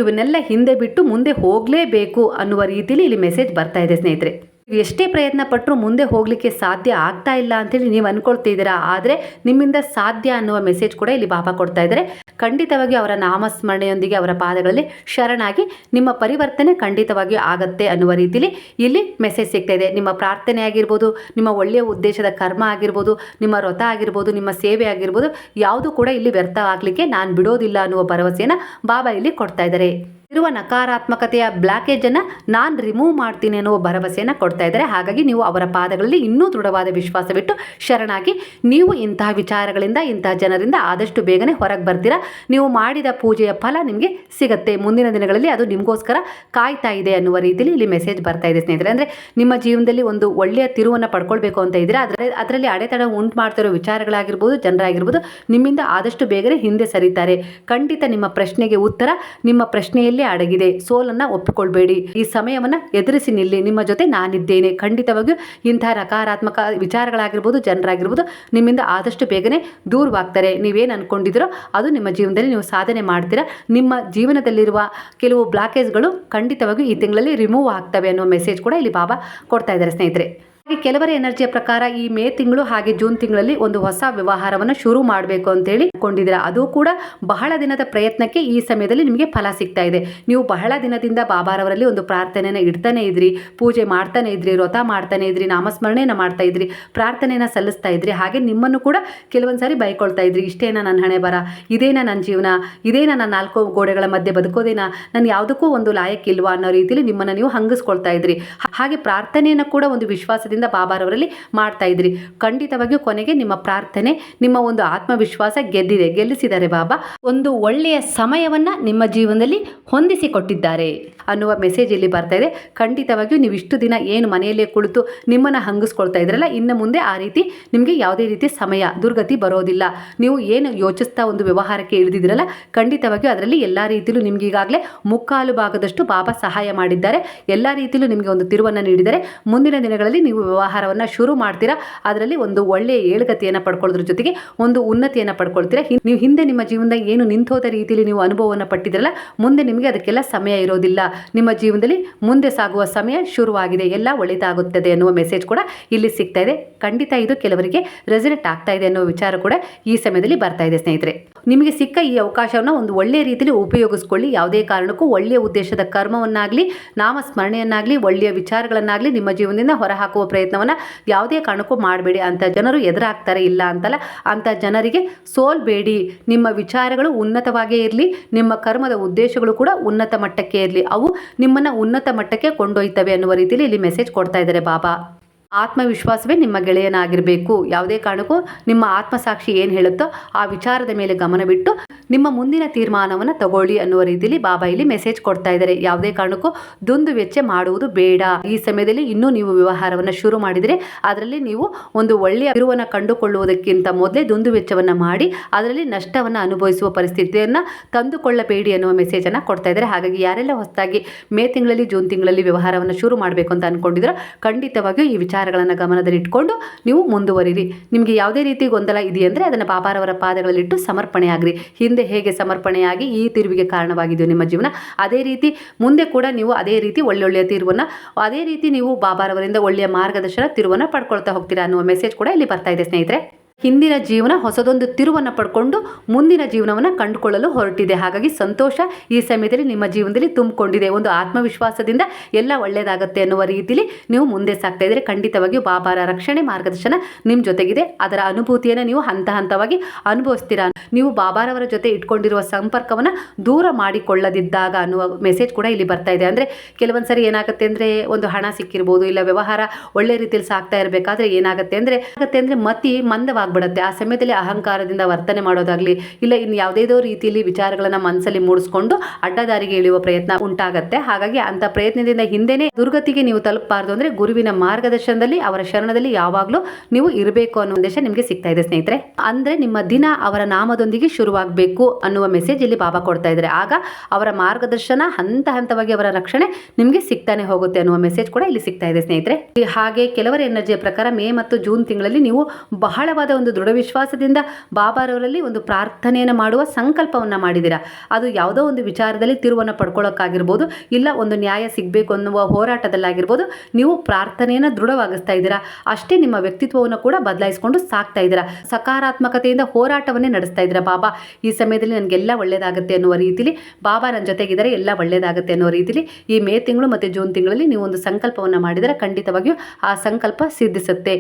ಇವನ್ನೆಲ್ಲ ಹಿಂದೆ ಬಿಟ್ಟು ಮುಂದೆ ಹೋಗಲೇಬೇಕು ಅನ್ನುವ ರೀತಿಯಲ್ಲಿ ಇಲ್ಲಿ ಮೆಸೇಜ್ ಬರ್ತಾ ಇದೆ ಸ್ನೇಹಿತರೆ. ಎಷ್ಟೇ ಪ್ರಯತ್ನ ಪಟ್ಟರೂ ಮುಂದೆ ಹೋಗಲಿಕ್ಕೆ ಸಾಧ್ಯ ಆಗ್ತಾ ಇಲ್ಲ ಅಂತೇಳಿ ನೀವು ಅನ್ಕೊಳ್ತಿದ್ದೀರಾ ಆದರೆ ನಿಮ್ಮಿಂದ ಸಾಧ್ಯ ಅನ್ನುವ ಮೆಸೇಜ್ ಕೂಡ ಇಲ್ಲಿ ಬಾಬಾ ಕೊಡ್ತಾ ಇದ್ದಾರೆ. ಖಂಡಿತವಾಗಿ ಅವರ ನಾಮಸ್ಮರಣೆಯೊಂದಿಗೆ ಅವರ ಪಾದಗಳಲ್ಲಿ ಶರಣಾಗಿ ನಿಮ್ಮ ಪರಿವರ್ತನೆ ಖಂಡಿತವಾಗಿ ಆಗತ್ತೆ ಅನ್ನುವ ರೀತಿಯಲ್ಲಿ ಇಲ್ಲಿ ಮೆಸೇಜ್ ಸಿಗ್ತಾ ಇದೆ. ನಿಮ್ಮ ಪ್ರಾರ್ಥನೆ ಆಗಿರ್ಬೋದು, ನಿಮ್ಮ ಒಳ್ಳೆಯ ಉದ್ದೇಶದ ಕರ್ಮ ಆಗಿರ್ಬೋದು, ನಿಮ್ಮ ವ್ರತ ಆಗಿರ್ಬೋದು, ನಿಮ್ಮ ಸೇವೆ ಆಗಿರ್ಬೋದು, ಯಾವುದು ಕೂಡ ಇಲ್ಲಿ ವ್ಯರ್ಥ ಆಗಲಿಕ್ಕೆ ನಾನು ಬಿಡೋದಿಲ್ಲ ಅನ್ನುವ ಭರವಸೆಯನ್ನು ಬಾಬಾ ಇಲ್ಲಿ ಕೊಡ್ತಾ ಇದ್ದಾರೆ. ಇರುವ ನಕಾರಾತ್ಮಕತೆಯ ಬ್ಲಾಕೇಜನ್ನು ನಾನು ರಿಮೂವ್ ಮಾಡ್ತೀನಿ ಅನ್ನೋ ಭರವಸೆಯನ್ನು ಕೊಡ್ತಾ ಇದ್ದಾರೆ. ಹಾಗಾಗಿ ನೀವು ಅವರ ಪಾದಗಳಲ್ಲಿ ಇನ್ನೂ ದೃಢವಾದ ವಿಶ್ವಾಸವಿಟ್ಟು ಶರಣಾಗಿ ನೀವು ಇಂತಹ ವಿಚಾರಗಳಿಂದ, ಇಂತಹ ಜನರಿಂದ ಆದಷ್ಟು ಬೇಗನೆ ಹೊರಗೆ ಬರ್ತೀರಾ? ನೀವು ಮಾಡಿದ ಪೂಜೆಯ ಫಲ ನಿಮಗೆ ಸಿಗುತ್ತೆ. ಮುಂದಿನ ದಿನಗಳಲ್ಲಿ ಅದು ನಿಮಗೋಸ್ಕರ ಕಾಯ್ತಾ ಇದೆ ಅನ್ನುವ ರೀತಿಯಲ್ಲಿ ಇಲ್ಲಿ ಮೆಸೇಜ್ ಬರ್ತಾ ಇದೆ ಸ್ನೇಹಿತರೆ. ಅಂದರೆ ನಿಮ್ಮ ಜೀವನದಲ್ಲಿ ಒಂದು ಒಳ್ಳೆಯ ತಿರುವನ್ನು ಪಡ್ಕೊಳ್ಬೇಕು ಅಂತ ಇದ್ದೀರಾ? ಅದರ ಅದರಲ್ಲಿ ಅಡೆತಡೆ ಉಂಟು ಮಾಡ್ತಿರೋ ವಿಚಾರಗಳಾಗಿರ್ಬೋದು, ಜನರಾಗಿರ್ಬೋದು, ನಿಮ್ಮಿಂದ ಆದಷ್ಟು ಬೇಗನೆ ಹಿಂದೆ ಸರಿತಾರೆ. ಖಂಡಿತ ನಿಮ್ಮ ಪ್ರಶ್ನೆಗೆ ಉತ್ತರ, ನಿಮ್ಮ ಪ್ರಶ್ನೆಯಲ್ಲಿ ಅಡಗಿದೆ. ಸೋಲನ್ನ ಒಪ್ಪಿಕೊಳ್ಬೇಡಿ. ಈ ಸಮಯವನ್ನ ಎದುರಿಸಿ ನಿಲ್ಲಿ. ನಿಮ್ಮ ಜೊತೆ ನಾನಿದ್ದೇನೆ. ಖಂಡಿತವಾಗಿಯೂ ಇಂತಹ ನಕಾರಾತ್ಮಕ ವಿಚಾರಗಳಾಗಿರ್ಬೋದು, ಜನರಾಗಿರ್ಬೋದು ನಿಮ್ಮಿಂದ ಆದಷ್ಟು ಬೇಗನೆ ದೂರವಾಗ್ತಾರೆ. ನೀವೇನು ಅನ್ಕೊಂಡಿದ್ದೀರೋ ಅದು ನಿಮ್ಮ ಜೀವನದಲ್ಲಿ ನೀವು ಸಾಧನೆ ಮಾಡ್ತೀರಾ. ನಿಮ್ಮ ಜೀವನದಲ್ಲಿರುವ ಕೆಲವು ಬ್ಲಾಕೇಜ್ಗಳು ಖಂಡಿತವಾಗಿಯೂ ಈ ತಿಂಗಳಲ್ಲಿ ರಿಮೂವ್ ಆಗ್ತವೆ ಅನ್ನೋ ಮೆಸೇಜ್ ಕೂಡ ಇಲ್ಲಿ ಬಾಬಾ ಕೊಡ್ತಾ ಇದ್ದಾರೆ ಸ್ನೇಹಿತರೆ. ಹಾಗೆ ಕೆಲವರ ಎನರ್ಜಿಯ ಪ್ರಕಾರ ಈ ಮೇ ತಿಂಗಳು ಹಾಗೆ ಜೂನ್ ತಿಂಗಳಲ್ಲಿ ಒಂದು ಹೊಸ ವ್ಯವಹಾರವನ್ನು ಶುರು ಮಾಡಬೇಕು ಅಂತೇಳಿ ಕೊಂಡಿದ್ದೀರಾ. ಅದು ಕೂಡ ಬಹಳ ದಿನದ ಪ್ರಯತ್ನಕ್ಕೆ ಈ ಸಮಯದಲ್ಲಿ ನಿಮಗೆ ಫಲ ಸಿಗ್ತಾ ಇದೆ. ನೀವು ಬಹಳ ದಿನದಿಂದ ಬಾಬಾರವರಲ್ಲಿ ಒಂದು ಪ್ರಾರ್ಥನೆಯನ್ನು ಇಡ್ತಾನೆ ಇದ್ರಿ, ಪೂಜೆ ಮಾಡ್ತಾನೆ ಇದ್ರಿ, ವ್ರತ ಮಾಡ್ತಾನೆ ಇದ್ರಿ, ನಾಮಸ್ಮರಣೆಯನ್ನು ಮಾಡ್ತಾ ಇದ್ರಿ, ಪ್ರಾರ್ಥನೆಯನ್ನು ಸಲ್ಲಿಸ್ತಾ ಇದ್ರಿ, ಹಾಗೆ ನಿಮ್ಮನ್ನು ಕೂಡ ಕೆಲವೊಂದು ಸಾರಿ ಬೈಕೊಳ್ತಾ ಇದ್ರಿ. ಇಷ್ಟೇನ ನನ್ನ ಹಣೆ ಬರ? ಇದೇನಾ ನನ್ನ ಜೀವನ? ಇದೇನ ನನ್ನ ನಾಲ್ಕು ಗೋಡೆಗಳ ಮಧ್ಯೆ ಬದುಕೋದೇನಾ? ನಾನು ಯಾವುದಕ್ಕೂ ಒಂದು ಲಾಯಕ್ಕಿಲ್ವಾ ಅನ್ನೋ ರೀತಿಯಲ್ಲಿ ನಿಮ್ಮನ್ನು ನೀವು ಹಂಗಿಸ್ಕೊಳ್ತಾ ಇದ್ರಿ. ಹಾಗೆ ಪ್ರಾರ್ಥನೆಯನ್ನು ಕೂಡ ಒಂದು ವಿಶ್ವಾಸದಿಂದ ಬಾಬಾರವರಲ್ಲಿ ಮಾಡ್ತಾ ಇದ್ರಿ. ಖಂಡಿತವಾಗಿಯೂ ಕೊನೆಗೆ ನಿಮ್ಮ ಪ್ರಾರ್ಥನೆ, ನಿಮ್ಮ ಒಂದು ಆತ್ಮವಿಶ್ವಾಸ ಗೆದ್ದಿದೆ. ಗೆಲ್ಲಿಸಿದ್ದಾರೆ ಬಾಬಾ. ಒಂದು ಒಳ್ಳೆಯ ಸಮಯವನ್ನ ನಿಮ್ಮ ಜೀವನದಲ್ಲಿ ಹೊಂದಿಸಿಕೊಟ್ಟಿದ್ದಾರೆ ಅನ್ನುವ ಮೆಸೇಜ್ ಇಲ್ಲಿ ಬರ್ತಾ ಇದೆ. ಖಂಡಿತವಾಗಿಯೂ ನೀವು ಇಷ್ಟು ದಿನ ಏನು ಮನೆಯಲ್ಲೇ ಕುಳಿತು ನಿಮ್ಮನ್ನ ಹಂಗಿಸ್ಕೊಳ್ತಾ ಇದ್ರಲ್ಲ, ಇನ್ನು ಮುಂದೆ ಆ ರೀತಿ ನಿಮಗೆ ಯಾವುದೇ ರೀತಿ ಸಮಯ, ದುರ್ಗತಿ ಬರೋದಿಲ್ಲ. ನೀವು ಏನು ಯೋಚಿಸ್ತಾ ಒಂದು ವ್ಯವಹಾರಕ್ಕೆ ಇಳಿದಿದ್ರಲ್ಲ ಖಂಡಿತವಾಗಿಯೂ ಅದರಲ್ಲಿ ಎಲ್ಲ ರೀತಿಯಲ್ಲೂ ನಿಮ್ಗೆ ಈಗಾಗಲೇ ಮುಕ್ಕಾಲು ಭಾಗದಷ್ಟು ಬಾಬಾ ಸಹಾಯ ಮಾಡಿದ್ದಾರೆ. ಎಲ್ಲ ರೀತಿಯಲ್ಲೂ ನಿಮಗೆ ಒಂದು ತಿರುವನ್ನು ನೀಡಿದ್ದಾರೆ. ಮುಂದಿನ ದಿನಗಳಲ್ಲಿ ನೀವು ವ್ಯವಹಾರವನ್ನು ಶುರು ಮಾಡ್ತೀರಾ? ಅದರಲ್ಲಿ ಒಂದು ಒಳ್ಳೆಯ ಏಳುಗತಿಯನ್ನು ಪಡ್ಕೊಳ್ಳೋದ್ರ ಜೊತೆಗೆ ಒಂದು ಉನ್ನತಿಯನ್ನು ಪಡ್ಕೊಳ್ತೀರಾ? ನೀವು ಹಿಂದೆ ನಿಮ್ಮ ಜೀವನದ ಏನು ನಿಂತೋದ ರೀತಿಯಲ್ಲಿ ನೀವು ಅನುಭವವನ್ನು ಪಟ್ಟಿದ್ರಲ್ಲ ಮುಂದೆ ನಿಮಗೆ ಅದಕ್ಕೆಲ್ಲ ಸಮಯ ಇರೋದಿಲ್ಲ. ನಿಮ್ಮ ಜೀವನದಲ್ಲಿ ಮುಂದೆ ಸಾಗುವ ಸಮಯ ಶುರುವಾಗಿದೆ. ಎಲ್ಲ ಒಳಿತಾಗುತ್ತದೆ ಅನ್ನುವ ಮೆಸೇಜ್ ಕೂಡ ಇಲ್ಲಿ ಸಿಗ್ತಾ ಇದೆ. ಖಂಡಿತ ಇದು ಕೆಲವರಿಗೆ ರೆಸಿನೆಟ್ ಆಗ್ತಾ ಇದೆ ಅನ್ನೋ ವಿಚಾರ ಕೂಡ ಈ ಸಮಯದಲ್ಲಿ ಬರ್ತಾ ಇದೆ, ಸ್ನೇಹಿತರೆ. ನಿಮಗೆ ಸಿಕ್ಕ ಈ ಅವಕಾಶವನ್ನು ಒಂದು ಒಳ್ಳೆಯ ರೀತಿಯಲ್ಲಿ ಉಪಯೋಗಿಸ್ಕೊಳ್ಳಿ. ಯಾವುದೇ ಕಾರಣಕ್ಕೂ ಒಳ್ಳೆಯ ಉದ್ದೇಶದ ಕರ್ಮವನ್ನಾಗಲಿ, ನಾಮಸ್ಮರಣೆಯನ್ನಾಗಲಿ, ಒಳ್ಳೆಯ ವಿಚಾರಗಳನ್ನಾಗಲಿ ನಿಮ್ಮ ಜೀವನದಿಂದ ಹೊರಹಾಕುವ ಪ್ರಯತ್ನವನ್ನು ಯಾವುದೇ ಕಾರಣಕ್ಕೂ ಮಾಡಬೇಡಿ. ಅಂತ ಜನರು ಎದುರಾಗ್ತಾರೆ ಇಲ್ಲ ಅಂತಲ್ಲ. ಅಂಥ ಜನರಿಗೆ ಸೋಲ್ಬೇಡಿ. ನಿಮ್ಮ ವಿಚಾರಗಳು ಉನ್ನತವಾಗೇ ಇರಲಿ. ನಿಮ್ಮ ಕರ್ಮದ ಉದ್ದೇಶಗಳು ಕೂಡ ಉನ್ನತ ಮಟ್ಟಕ್ಕೆ ಇರಲಿ. ಅವು ನಿಮ್ಮನ್ನು ಉನ್ನತ ಮಟ್ಟಕ್ಕೆ ಕೊಂಡೊಯ್ತವೆ ಅನ್ನುವ ರೀತಿಯಲ್ಲಿ ಇಲ್ಲಿ ಮೆಸೇಜ್ ಕೊಡ್ತಾ ಇದ್ದಾರೆ ಬಾಬಾ. ಆತ್ಮವಿಶ್ವಾಸವೇ ನಿಮ್ಮ ಗೆಳೆಯನಾಗಿರಬೇಕು. ಯಾವುದೇ ಕಾರಣಕ್ಕೂ ನಿಮ್ಮ ಆತ್ಮಸಾಕ್ಷಿ ಏನು ಹೇಳುತ್ತೋ ಆ ವಿಚಾರದ ಮೇಲೆ ಗಮನ ಬಿಟ್ಟು ನಿಮ್ಮ ಮುಂದಿನ ತೀರ್ಮಾನವನ್ನು ತಗೊಳ್ಳಿ ಅನ್ನುವ ರೀತಿಯಲ್ಲಿ ಬಾಬಾ ಇಲ್ಲಿ ಮೆಸೇಜ್ ಕೊಡ್ತಾ ಇದ್ದಾರೆ. ಯಾವುದೇ ಕಾರಣಕ್ಕೂ ದುಂದು ವೆಚ್ಚ ಮಾಡುವುದು ಬೇಡ. ಈ ಸಮಯದಲ್ಲಿ ಇನ್ನೂ ನೀವು ವ್ಯವಹಾರವನ್ನು ಶುರು ಮಾಡಿದರೆ ಅದರಲ್ಲಿ ನೀವು ಒಂದು ಒಳ್ಳೆಯ ತಿರುವನ್ನು ಕಂಡುಕೊಳ್ಳುವುದಕ್ಕಿಂತ ಮೊದಲೇ ದುಂದು ವೆಚ್ಚವನ್ನು ಮಾಡಿ ಅದರಲ್ಲಿ ನಷ್ಟವನ್ನು ಅನುಭವಿಸುವ ಪರಿಸ್ಥಿತಿಯನ್ನು ತಂದುಕೊಳ್ಳಬೇಡಿ ಅನ್ನುವ ಮೆಸೇಜನ್ನು ಕೊಡ್ತಾ ಇದ್ದಾರೆ. ಹಾಗಾಗಿ ಯಾರೆಲ್ಲ ಹೊಸದಾಗಿ ಮೇ ತಿಂಗಳಲ್ಲಿ, ಜೂನ್ ತಿಂಗಳಲ್ಲಿ ವ್ಯವಹಾರವನ್ನು ಶುರು ಮಾಡಬೇಕು ಅಂತ ಅಂದ್ಕೊಂಡಿದ್ರು ಖಂಡಿತವಾಗಿಯೂ ಈ ವಿಚಾರಗಳನ್ನು ಗಮನದಲ್ಲಿ ಇಟ್ಕೊಂಡು ನೀವು ಮುಂದುವರಿರಿ. ನಿಮಗೆ ಯಾವುದೇ ರೀತಿ ಗೊಂದಲ ಇದೆಯಂದರೆ ಅದನ್ನು ಬಾಬಾರವರ ಪಾದಗಳಲ್ಲಿಟ್ಟು ಸಮರ್ಪಣೆ ಆಗ್ರಿ ಹಿಂದೆ ಹೇಗೆ ಸಮರ್ಪಣೆಯಾಗಿ ಈ ತಿರುವಿಗೆ ಕಾರಣವಾಗಿದೆಯೋ ನಿಮ್ಮ ಜೀವನ, ಅದೇ ರೀತಿ ಮುಂದೆ ಕೂಡ ನೀವು ಅದೇ ರೀತಿ ಒಳ್ಳೊಳ್ಳೆಯ ತಿರುವನ್ನು, ಅದೇ ರೀತಿ ನೀವು ಬಾಬಾರವರಿಂದ ಒಳ್ಳೆಯ ಮಾರ್ಗದರ್ಶನ ತಿರುವನ್ನು ಪಡ್ಕೊಳ್ತಾ ಹೋಗ್ತೀರಾ ಅನ್ನುವ ಮೆಸೇಜ್ ಕೂಡ ಇಲ್ಲಿ ಬರ್ತಾ ಇದೆ ಸ್ನೇಹಿತರೆ. ಹಿಂದಿನ ಜೀವನ ಹೊಸದೊಂದು ತಿರುವನ್ನು ಪಡ್ಕೊಂಡು ಮುಂದಿನ ಜೀವನವನ್ನು ಕಂಡುಕೊಳ್ಳಲು ಹೊರಟಿದೆ. ಹಾಗಾಗಿ ಸಂತೋಷ ಈ ಸಮಯದಲ್ಲಿ ನಿಮ್ಮ ಜೀವನದಲ್ಲಿ ತುಂಬಿಕೊಂಡಿದೆ. ಒಂದು ಆತ್ಮವಿಶ್ವಾಸದಿಂದ ಎಲ್ಲ ಒಳ್ಳೆಯದಾಗುತ್ತೆ ಅನ್ನುವ ರೀತಿಯಲ್ಲಿ ನೀವು ಮುಂದೆ ಸಾಗ್ತಾ ಇದ್ದರೆ. ಖಂಡಿತವಾಗಿಯೂ ಬಾಬಾರ ರಕ್ಷಣೆ ಮಾರ್ಗದರ್ಶನ ನಿಮ್ಮ ಜೊತೆಗಿದೆ. ಅದರ ಅನುಭೂತಿಯನ್ನು ನೀವು ಹಂತ ಹಂತವಾಗಿ ಅನುಭವಿಸ್ತೀರಾ? ನೀವು ಬಾಬಾರವರ ಜೊತೆ ಇಟ್ಕೊಂಡಿರುವ ಸಂಪರ್ಕವನ್ನು ದೂರ ಮಾಡಿಕೊಳ್ಳದಿದ್ದಾಗ ಅನ್ನುವ ಮೆಸೇಜ್ ಕೂಡ ಇಲ್ಲಿ ಬರ್ತಾ ಇದೆ. ಅಂದರೆ ಕೆಲವೊಂದು ಸರಿ ಏನಾಗುತ್ತೆ ಅಂದರೆ ಒಂದು ಹಣ ಸಿಕ್ಕಿರ್ಬೋದು, ಇಲ್ಲ ವ್ಯವಹಾರ ಒಳ್ಳೆ ರೀತಿಯಲ್ಲಿ ಸಾಗ್ತಾ ಇರಬೇಕಾದ್ರೆ ಏನಾಗುತ್ತೆ ಅಂದರೆ ಆಗುತ್ತೆ ಅಂದರೆ ಮತಿ ಮಂದವಾಗ್ಬಿಡುತ್ತೆ ಆ ಸಮಯದಲ್ಲಿ ಅಹಂಕಾರದಿಂದ ವರ್ತನೆ ಮಾಡೋದಾಗ್ಲಿ, ಇಲ್ಲ ಇನ್ನು ಯಾವುದೇದೋ ರೀತಿಯಲ್ಲಿ ವಿಚಾರಗಳನ್ನು ಮನಸ್ಸಲ್ಲಿ ಮೂಡಿಸ್ಕೊಂಡು ಅಡ್ಡದಾರಿಗೆ ಇಳಿಯುವ ಪ್ರಯತ್ನ ಉಂಟಾಗತ್ತೆ. ಹಾಗಾಗಿ ಅಂತ ಪ್ರಯತ್ನದಿಂದ ಹಿಂದೆನೇ ದುರ್ಗತಿಗೆ ನೀವು ತಲುಪಬಾರ್ದು ಅಂದರೆ ಗುರುವಿನ ಮಾರ್ಗದರ್ಶನದಲ್ಲಿ, ಅವರ ಶರಣದಲ್ಲಿ ಯಾವಾಗಲೂ ನೀವು ಇರಬೇಕು ಅನ್ನೋ ಉದ್ದೇಶ ನಿಮಗೆ ಸಿಗ್ತಾ ಇದೆ ಸ್ನೇಹಿತರೆ. ಅಂದರೆ ನಿಮ್ಮ ದಿನ ಅವರ ನಾಮದೊಂದಿಗೆ ಶುರುವಾಗಬೇಕು ಅನ್ನುವ ಮೆಸೇಜ್ ಇಲ್ಲಿ ಬಾಬಾ ಕೊಡ್ತಾ ಇದ್ದಾರೆ. ಆಗ ಅವರ ಮಾರ್ಗದರ್ಶನ ಹಂತ ಹಂತವಾಗಿ ಅವರ ರಕ್ಷಣೆ ನಿಮಗೆ ಸಿಗ್ತಾನೆ ಹೋಗುತ್ತೆ ಅನ್ನುವ ಮೆಸೇಜ್ ಕೂಡ ಇಲ್ಲಿ ಸಿಗ್ತಾ ಇದೆ ಸ್ನೇಹಿತರೆ. ಹಾಗೆ ಕೆಲವರ ಎನರ್ಜಿಯ ಪ್ರಕಾರ ಮೇ ಮತ್ತು ಜೂನ್ ತಿಂಗಳಲ್ಲಿ ನೀವು ಬಹಳವಾದ ಒಂದು ದೃಢ ವಿಶ್ವಾಸದಿಂದ ಬಾಬಾರವರಲ್ಲಿ ಒಂದು ಪ್ರಾರ್ಥನೆಯನ್ನು ಮಾಡುವ ಸಂಕಲ್ಪವನ್ನು ಮಾಡಿದ್ದೀರಾ? ಅದು ಯಾವುದೋ ಒಂದು ವಿಚಾರದಲ್ಲಿ ತಿರುವನ್ನು ಪಡ್ಕೊಳ್ಳೋಕ್ಕಾಗಿರ್ಬೋದು, ಇಲ್ಲ ಒಂದು ನ್ಯಾಯ ಸಿಗಬೇಕು ಅನ್ನುವ ಹೋರಾಟದಲ್ಲಾಗಿರ್ಬೋದು, ನೀವು ಪ್ರಾರ್ಥನೆಯನ್ನು ದೃಢವಾಗಿಸ್ತಾ ಇದ್ದೀರಾ? ಅಷ್ಟೇ ನಿಮ್ಮ ವ್ಯಕ್ತಿತ್ವವನ್ನು ಕೂಡ ಬದಲಾಯಿಸಿಕೊಂಡು ಸಾಕ್ತಾ ಇದ್ದೀರಾ? ಸಕಾರಾತ್ಮಕತೆಯಿಂದ ಹೋರಾಟವನ್ನೇ ನಡೆಸ್ತಾ ಇದ್ದೀರಾ ಬಾಬಾ? ಈ ಸಮಯದಲ್ಲಿ ನನಗೆಲ್ಲ ಒಳ್ಳೆಯದಾಗುತ್ತೆ ಅನ್ನುವ ರೀತಿಲಿ, ಬಾಬಾ ನನ್ನ ಎಲ್ಲ ಒಳ್ಳೆಯದಾಗುತ್ತೆ ಅನ್ನೋ ರೀತಿಲಿ, ಈ ಮೇ ತಿಂಗಳು ಮತ್ತು ಜೂನ್ ತಿಂಗಳಲ್ಲಿ ನೀವು ಒಂದು ಸಂಕಲ್ಪವನ್ನು ಮಾಡಿದರೆ ಖಂಡಿತವಾಗಿಯೂ ಆ ಸಂಕಲ್ಪ ಸಿದ್ಧಿಸುತ್ತೆ.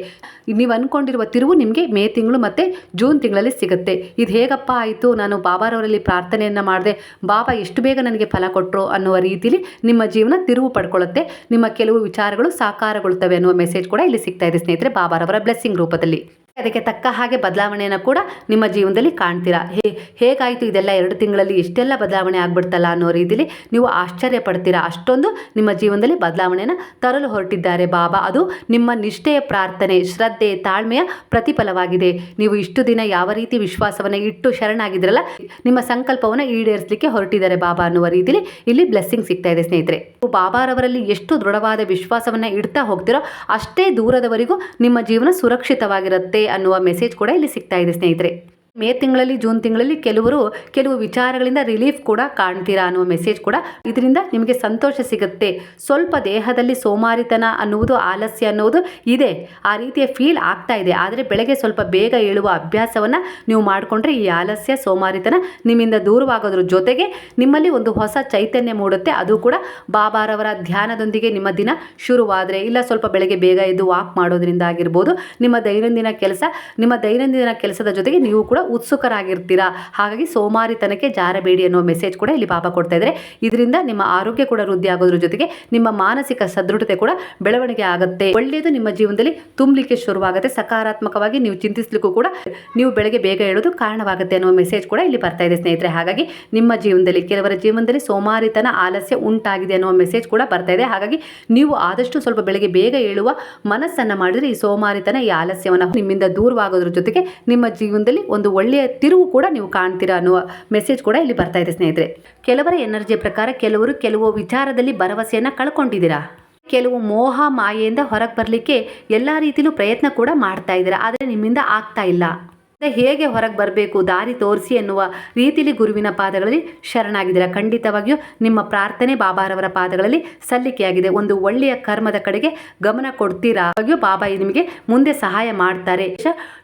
ನೀವು ಅಂದ್ಕೊಂಡಿರುವ ತಿರುವು ನಿಮಗೆ ಮೇ ತಿಂಗಳು ಮತ್ತು ಜೂನ್ ತಿಂಗಳಲ್ಲಿ ಸಿಗುತ್ತೆ. ಇದು ಹೇಗಪ್ಪ ಆಯಿತು? ನಾನು ಬಾಬಾರವರಲ್ಲಿ ಪ್ರಾರ್ಥನೆಯನ್ನು ಮಾಡಿದೆ. ಬಾಬಾ ಎಷ್ಟು ಬೇಗ ನನಗೆ ಫಲ ಕೊಟ್ಟರು ಅನ್ನುವ ರೀತಿಯಲ್ಲಿ ನಿಮ್ಮ ಜೀವನ ತಿರುವು ಪಡ್ಕೊಳ್ಳುತ್ತೆ. ನಿಮ್ಮ ಕೆಲವು ವಿಚಾರಗಳು ಸಾಕಾರಗೊಳ್ತವೆ ಅನ್ನುವ ಮೆಸೇಜ್ ಕೂಡ ಇಲ್ಲಿ ಸಿಗ್ತಾ ಇದೆ ಸ್ನೇಹಿತರೆ. ಬಾಬಾರವರ ಬ್ಲೆಸ್ಸಿಂಗ್ ರೂಪದಲ್ಲಿ. ಅದಕ್ಕೆ ತಕ್ಕ ಹಾಗೆ ಬದಲಾವಣೆಯನ್ನು ಕೂಡ ನಿಮ್ಮ ಜೀವನದಲ್ಲಿ ಕಾಣ್ತೀರಾ? ಹೇ, ಹೇಗಾಯಿತು ಇದೆಲ್ಲ ಎರಡು ತಿಂಗಳಲ್ಲಿ ಇಷ್ಟೆಲ್ಲ ಬದಲಾವಣೆ ಆಗ್ಬಿಡ್ತಲ್ಲ ಅನ್ನೋ ರೀತಿಲಿ ನೀವು ಆಶ್ಚರ್ಯ ಪಡ್ತೀರಾ? ಅಷ್ಟೊಂದು ನಿಮ್ಮ ಜೀವನದಲ್ಲಿ ಬದಲಾವಣೆಯನ್ನು ತರಲು ಹೊರಟಿದ್ದಾರೆ ಬಾಬಾ. ಅದು ನಿಮ್ಮ ನಿಷ್ಠೆಯ ಪ್ರಾರ್ಥನೆ, ಶ್ರದ್ಧೆ, ತಾಳ್ಮೆಯ ಪ್ರತಿಫಲವಾಗಿದೆ. ನೀವು ಇಷ್ಟು ದಿನ ಯಾವ ರೀತಿ ವಿಶ್ವಾಸವನ್ನು ಇಟ್ಟು ಶರಣಾಗಿದ್ರಲ್ಲ, ನಿಮ್ಮ ಸಂಕಲ್ಪವನ್ನು ಈಡೇರಿಸಲಿಕ್ಕೆ ಹೊರಟಿದ್ದಾರೆ ಬಾಬಾ ಅನ್ನುವ ರೀತಿಲಿ ಇಲ್ಲಿ ಬ್ಲೆಸ್ಸಿಂಗ್ ಸಿಗ್ತಾ ಇದೆ ಸ್ನೇಹಿತರೆ. ಬಾಬಾರವರಲ್ಲಿ ಎಷ್ಟು ದೃಢವಾದ ವಿಶ್ವಾಸವನ್ನು ಇಡ್ತಾ ಹೋಗ್ತಿರೋ ಅಷ್ಟೇ ದೂರದವರೆಗೂ ನಿಮ್ಮ ಜೀವನ ಸುರಕ್ಷಿತವಾಗಿರುತ್ತೆ. ಅನ್ನುವ ಮೆಸೇಜ್ ಕೂಡ ಇಲ್ಲಿ ಸಿಗ್ತಾ ಇದೆ ಸ್ನೇಹಿತರೆ. ಮೇ ತಿಂಗಳಲ್ಲಿ, ಜೂನ್ ತಿಂಗಳಲ್ಲಿ ಕೆಲವರು, ಕೆಲವು ವಿಚಾರಗಳಿಂದ ರಿಲೀಫ್ ಕೂಡ ಕಾಣ್ತೀರಾ ಅನ್ನುವ ಮೆಸೇಜ್ ಕೂಡ ಇದರಿಂದ ನಿಮಗೆ ಸಂತೋಷ ಸಿಗುತ್ತೆ. ಸ್ವಲ್ಪ ದೇಹದಲ್ಲಿ ಸೋಮಾರಿತನ ಅನ್ನುವುದು, ಆಲಸ್ಯ ಅನ್ನೋದು ಇದೆ. ಆ ರೀತಿಯ ಫೀಲ್ ಆಗ್ತಾ ಇದೆ. ಆದರೆ ಬೆಳಗ್ಗೆ ಸ್ವಲ್ಪ ಬೇಗ ಏಳುವ ಅಭ್ಯಾಸವನ್ನು ನೀವು ಮಾಡಿಕೊಂಡ್ರೆ ಈ ಆಲಸ್ಯ, ಸೋಮಾರಿತನ ನಿಮ್ಮಿಂದ ದೂರವಾಗೋದ್ರ ಜೊತೆಗೆ ನಿಮ್ಮಲ್ಲಿ ಒಂದು ಹೊಸ ಚೈತನ್ಯ ಮೂಡುತ್ತೆ. ಅದು ಕೂಡ ಬಾಬಾರವರ ಧ್ಯಾನದೊಂದಿಗೆ ನಿಮ್ಮ ದಿನ ಶುರುವಾದರೆ, ಇಲ್ಲ ಸ್ವಲ್ಪ ಬೆಳಗ್ಗೆ ಬೇಗ ಎದ್ದು ವಾಕ್ ಮಾಡೋದ್ರಿಂದ ಆಗಿರ್ಬೋದು, ನಿಮ್ಮ ದೈನಂದಿನ ಕೆಲಸ, ನಿಮ್ಮ ದೈನಂದಿನ ಕೆಲಸದ ಜೊತೆಗೆ ನೀವು ಕೂಡ ಉತ್ಸುಕರಾಗಿರ್ತೀರಾ? ಹಾಗಾಗಿ ಸೋಮಾರಿತನಕ್ಕೆ ಜಾರಬೇಡಿ ಅನ್ನೋ ಮೆಸೇಜ್ ಕೂಡ ಇಲ್ಲಿ ಬಾಬಾ ಕೊಡ್ತಾ ಇದ್ದಾರೆ ಇದರಿಂದ ನಿಮ್ಮ ಆರೋಗ್ಯ ಕೂಡ ವೃದ್ಧಿ ಆಗೋದ್ರ ಜೊತೆಗೆ ನಿಮ್ಮ ಮಾನಸಿಕ ಸದೃಢತೆ ಕೂಡ ಬೆಳವಣಿಗೆ ಆಗುತ್ತೆ. ಒಳ್ಳೆಯದು ನಿಮ್ಮ ಜೀವನದಲ್ಲಿ ತುಂಬಲಿಕ್ಕೆ ಶುರುವಾಗುತ್ತೆ. ಸಕಾರಾತ್ಮಕವಾಗಿ ನೀವು ಚಿಂತಿಸ್ಲಿಕ್ಕೂ ಕೂಡ ನೀವು ಬೆಳಗ್ಗೆ ಬೇಗ ಹೇಳೋದು ಕಾರಣವಾಗುತ್ತೆ ಅನ್ನೋ ಮೆಸೇಜ್ ಕೂಡ ಇಲ್ಲಿ ಬರ್ತಾ ಇದೆ ಸ್ನೇಹಿತರೆ. ಹಾಗಾಗಿ ನಿಮ್ಮ ಜೀವನದಲ್ಲಿ, ಕೆಲವರ ಜೀವನದಲ್ಲಿ ಸೋಮಾರಿತನ ಆಲಸ್ಯ ಉಂಟಾಗಿದೆ ಅನ್ನೋ ಮೆಸೇಜ್ ಕೂಡ ಬರ್ತಾ ಇದೆ. ಹಾಗಾಗಿ ನೀವು ಆದಷ್ಟು ಸ್ವಲ್ಪ ಬೆಳಗ್ಗೆ ಬೇಗ ಏಳುವ ಮನಸ್ಸನ್ನು ಮಾಡಿದರೆ ಈ ಸೋಮಾರಿತನ ಈ ಆಲಸ್ಯವನ್ನು ನಿಮ್ಮಿಂದ ದೂರವಾಗೋದ್ರ ಜೊತೆಗೆ ನಿಮ್ಮ ಜೀವನದಲ್ಲಿ ಒಂದು ಒಳ್ಳೆಯ ತಿರುವು ಕೂಡ ನೀವು ಕಾಣ್ತೀರಾ ಅನ್ನುವ ಮೆಸೇಜ್ ಕೂಡ ಇಲ್ಲಿ ಬರ್ತಾ ಇದೆ ಸ್ನೇಹಿತರೆ. ಕೆಲವರ ಎನರ್ಜಿ ಪ್ರಕಾರ ಕೆಲವರು ಕೆಲವು ವಿಚಾರದಲ್ಲಿ ಭರವಸೆಯನ್ನು ಕಳ್ಕೊಂಡಿದ್ದೀರಾ? ಕೆಲವು ಮೋಹ ಮಾಯೆಯಿಂದ ಹೊರಗೆ ಬರಲಿಕ್ಕೆ ಎಲ್ಲ ರೀತಿಯಲ್ಲೂ ಪ್ರಯತ್ನ ಕೂಡ ಮಾಡ್ತಾ ಇದ್ದೀರಾ? ಆದರೆ ನಿಮ್ಮಿಂದ ಆಗ್ತಾ ಇಲ್ಲ. ಹೇಗೆ ಹೊರಗೆ ಬರಬೇಕು, ದಾರಿ ತೋರಿಸಿ ಎನ್ನುವ ರೀತಿಲಿ ಗುರುವಿನ ಪಾದಗಳಲ್ಲಿ ಶರಣಾಗಿದ್ದೀರಾ? ಖಂಡಿತವಾಗಿಯೂ ನಿಮ್ಮ ಪ್ರಾರ್ಥನೆ ಬಾಬಾರವರ ಪಾದಗಳಲ್ಲಿ ಸಲ್ಲಿಕೆಯಾಗಿದೆ. ಒಂದು ಒಳ್ಳೆಯ ಕರ್ಮದ ಕಡೆಗೆ ಗಮನ ಕೊಡ್ತೀರಾ? ಹಾಗೆಯೂ ಬಾಬಾ ನಿಮಗೆ ಮುಂದೆ ಸಹಾಯ ಮಾಡ್ತಾರೆ.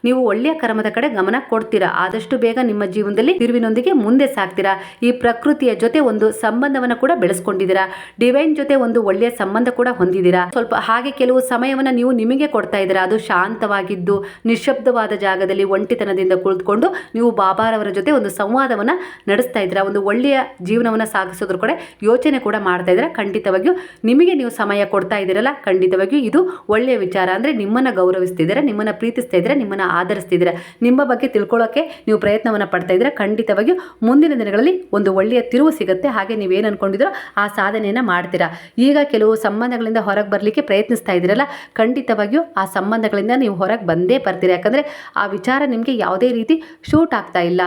ನೀವು ಒಳ್ಳೆಯ ಕರ್ಮದ ಕಡೆ ಗಮನ ಕೊಡ್ತೀರಾ? ಆದಷ್ಟು ಬೇಗ ನಿಮ್ಮ ಜೀವನದಲ್ಲಿ ತಿರುವಿನೊಂದಿಗೆ ಮುಂದೆ ಸಾಗ್ತೀರಾ? ಈ ಪ್ರಕೃತಿಯ ಜೊತೆ ಒಂದು ಸಂಬಂಧವನ್ನು ಕೂಡ ಬೆಳೆಸ್ಕೊಂಡಿದ್ದೀರಾ? ಡಿವೈನ್ ಜೊತೆ ಒಂದು ಒಳ್ಳೆಯ ಸಂಬಂಧ ಕೂಡ ಹೊಂದಿದ್ದೀರಾ? ಸ್ವಲ್ಪ ಹಾಗೆ ಕೆಲವು ಸಮಯವನ್ನು ನೀವು ನಿಮಗೆ ಕೊಡ್ತಾ ಇದ್ದೀರಾ? ಅದು ಶಾಂತವಾಗಿದ್ದು ನಿಶಬ್ದವಾದ ಜಾಗದಲ್ಲಿ, ಒಂಟಿತನ ಒಳ್ಳೆಯತನದಿಂದ ಕುಳಿತುಕೊಂಡು ನೀವು ಬಾಬಾರವರ ಜೊತೆ ಒಂದು ಸಂವಾದವನ್ನು ನಡೆಸ್ತಾ ಇದ್ದೀರಾ, ಒಂದು ಒಳ್ಳೆಯ ಜೀವನವನ್ನು ಸಾಗಿಸೋದ್ರ ಕಡೆ ಯೋಚನೆ ಕೂಡ ಮಾಡ್ತಾ ಇದ್ದೀರಾ. ಖಂಡಿತವಾಗಿಯೂ ನಿಮಗೆ ನೀವು ಸಮಯ ಕೊಡ್ತಾ ಇದ್ದೀರಲ್ಲ, ಖಂಡಿತವಾಗಿಯೂ ಇದು ಒಳ್ಳೆಯ ವಿಚಾರ. ಅಂದರೆ ನಿಮ್ಮನ್ನು ಗೌರವಿಸ್ತಿದ್ದೀರಾ ನಿಮ್ಮನ್ನು ಪ್ರೀತಿಸ್ತಾ ಇದ್ದೀರಾ, ನಿಮ್ಮನ್ನು ಆಧರಿಸ್ತಿದ್ದೀರಾ ನಿಮ್ಮ ಬಗ್ಗೆ ತಿಳ್ಕೊಳ್ಳೋಕ್ಕೆ ನೀವು ಪ್ರಯತ್ನವನ್ನು ಪಡ್ತಾ ಇದ್ದೀರಾ. ಖಂಡಿತವಾಗಿಯೂ ಮುಂದಿನ ದಿನಗಳಲ್ಲಿ ಒಂದು ಒಳ್ಳೆಯ ತಿರುವು ಸಿಗುತ್ತೆ. ಹಾಗೆ ನೀವೇನು ಅಂದ್ಕೊಂಡಿದ್ರೋ ಆ ಸಾಧನೆಯನ್ನು ಮಾಡ್ತೀರಾ. ಈಗ ಕೆಲವು ಸಂಬಂಧಗಳಿಂದ ಹೊರಗೆ ಬರಲಿಕ್ಕೆ ಪ್ರಯತ್ನಿಸ್ತಾ ಇದ್ದೀರಲ್ಲ, ಖಂಡಿತವಾಗಿಯೂ ಆ ಸಂಬಂಧಗಳಿಂದ ನೀವು ಹೊರಗೆ ಬಂದೇ ಬರ್ತೀರಾ. ಯಾಕಂದರೆ ಆ ವಿಚಾರ ನಿಮಗೆ ಯಾವುದೇ ರೀತಿ ಶೂಟ್ ಆಗ್ತಾ ಇಲ್ಲ,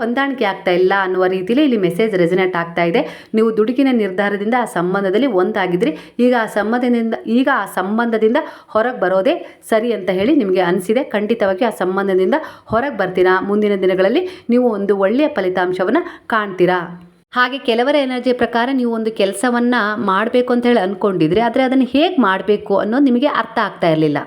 ಹೊಂದಾಣಿಕೆ ಆಗ್ತಾ ಇಲ್ಲ ಅನ್ನುವ ರೀತಿಯಲ್ಲಿ ಇಲ್ಲಿ ಮೆಸೇಜ್ ರೆಸಿನೇಟ್ ಆಗ್ತಾ ಇದೆ. ನೀವು ದುಡುಕಿನ ನಿರ್ಧಾರದಿಂದ ಆ ಸಂಬಂಧದಲ್ಲಿ ಒಂದಾಗಿದ್ರಿ. ಈಗ ಆ ಸಂಬಂಧದಿಂದ, ಈಗ ಆ ಸಂಬಂಧದಿಂದ ಹೊರಗೆ ಬರೋದೇ ಸರಿ ಅಂತ ಹೇಳಿ ನಿಮಗೆ ಅನಿಸಿದೆ. ಖಂಡಿತವಾಗಿ ಆ ಸಂಬಂಧದಿಂದ ಹೊರಗೆ ಬರ್ತೀರಾ. ಮುಂದಿನ ದಿನಗಳಲ್ಲಿ ನೀವು ಒಂದು ಒಳ್ಳೆಯ ಫಲಿತಾಂಶವನ್ನು ಕಾಣ್ತೀರಾ. ಹಾಗೆ ಕೆಲವರ ಎನರ್ಜಿ ಪ್ರಕಾರ ನೀವು ಒಂದು ಕೆಲಸವನ್ನು ಮಾಡಬೇಕು ಅಂತ ಹೇಳಿ ಅನ್ಕೊಂಡಿದ್ರೆ ಆದರೆ ಅದನ್ನು ಹೇಗೆ ಮಾಡಬೇಕು ಅನ್ನೋದು ನಿಮಗೆ ಅರ್ಥ ಆಗ್ತಾ ಇರಲಿಲ್ಲ.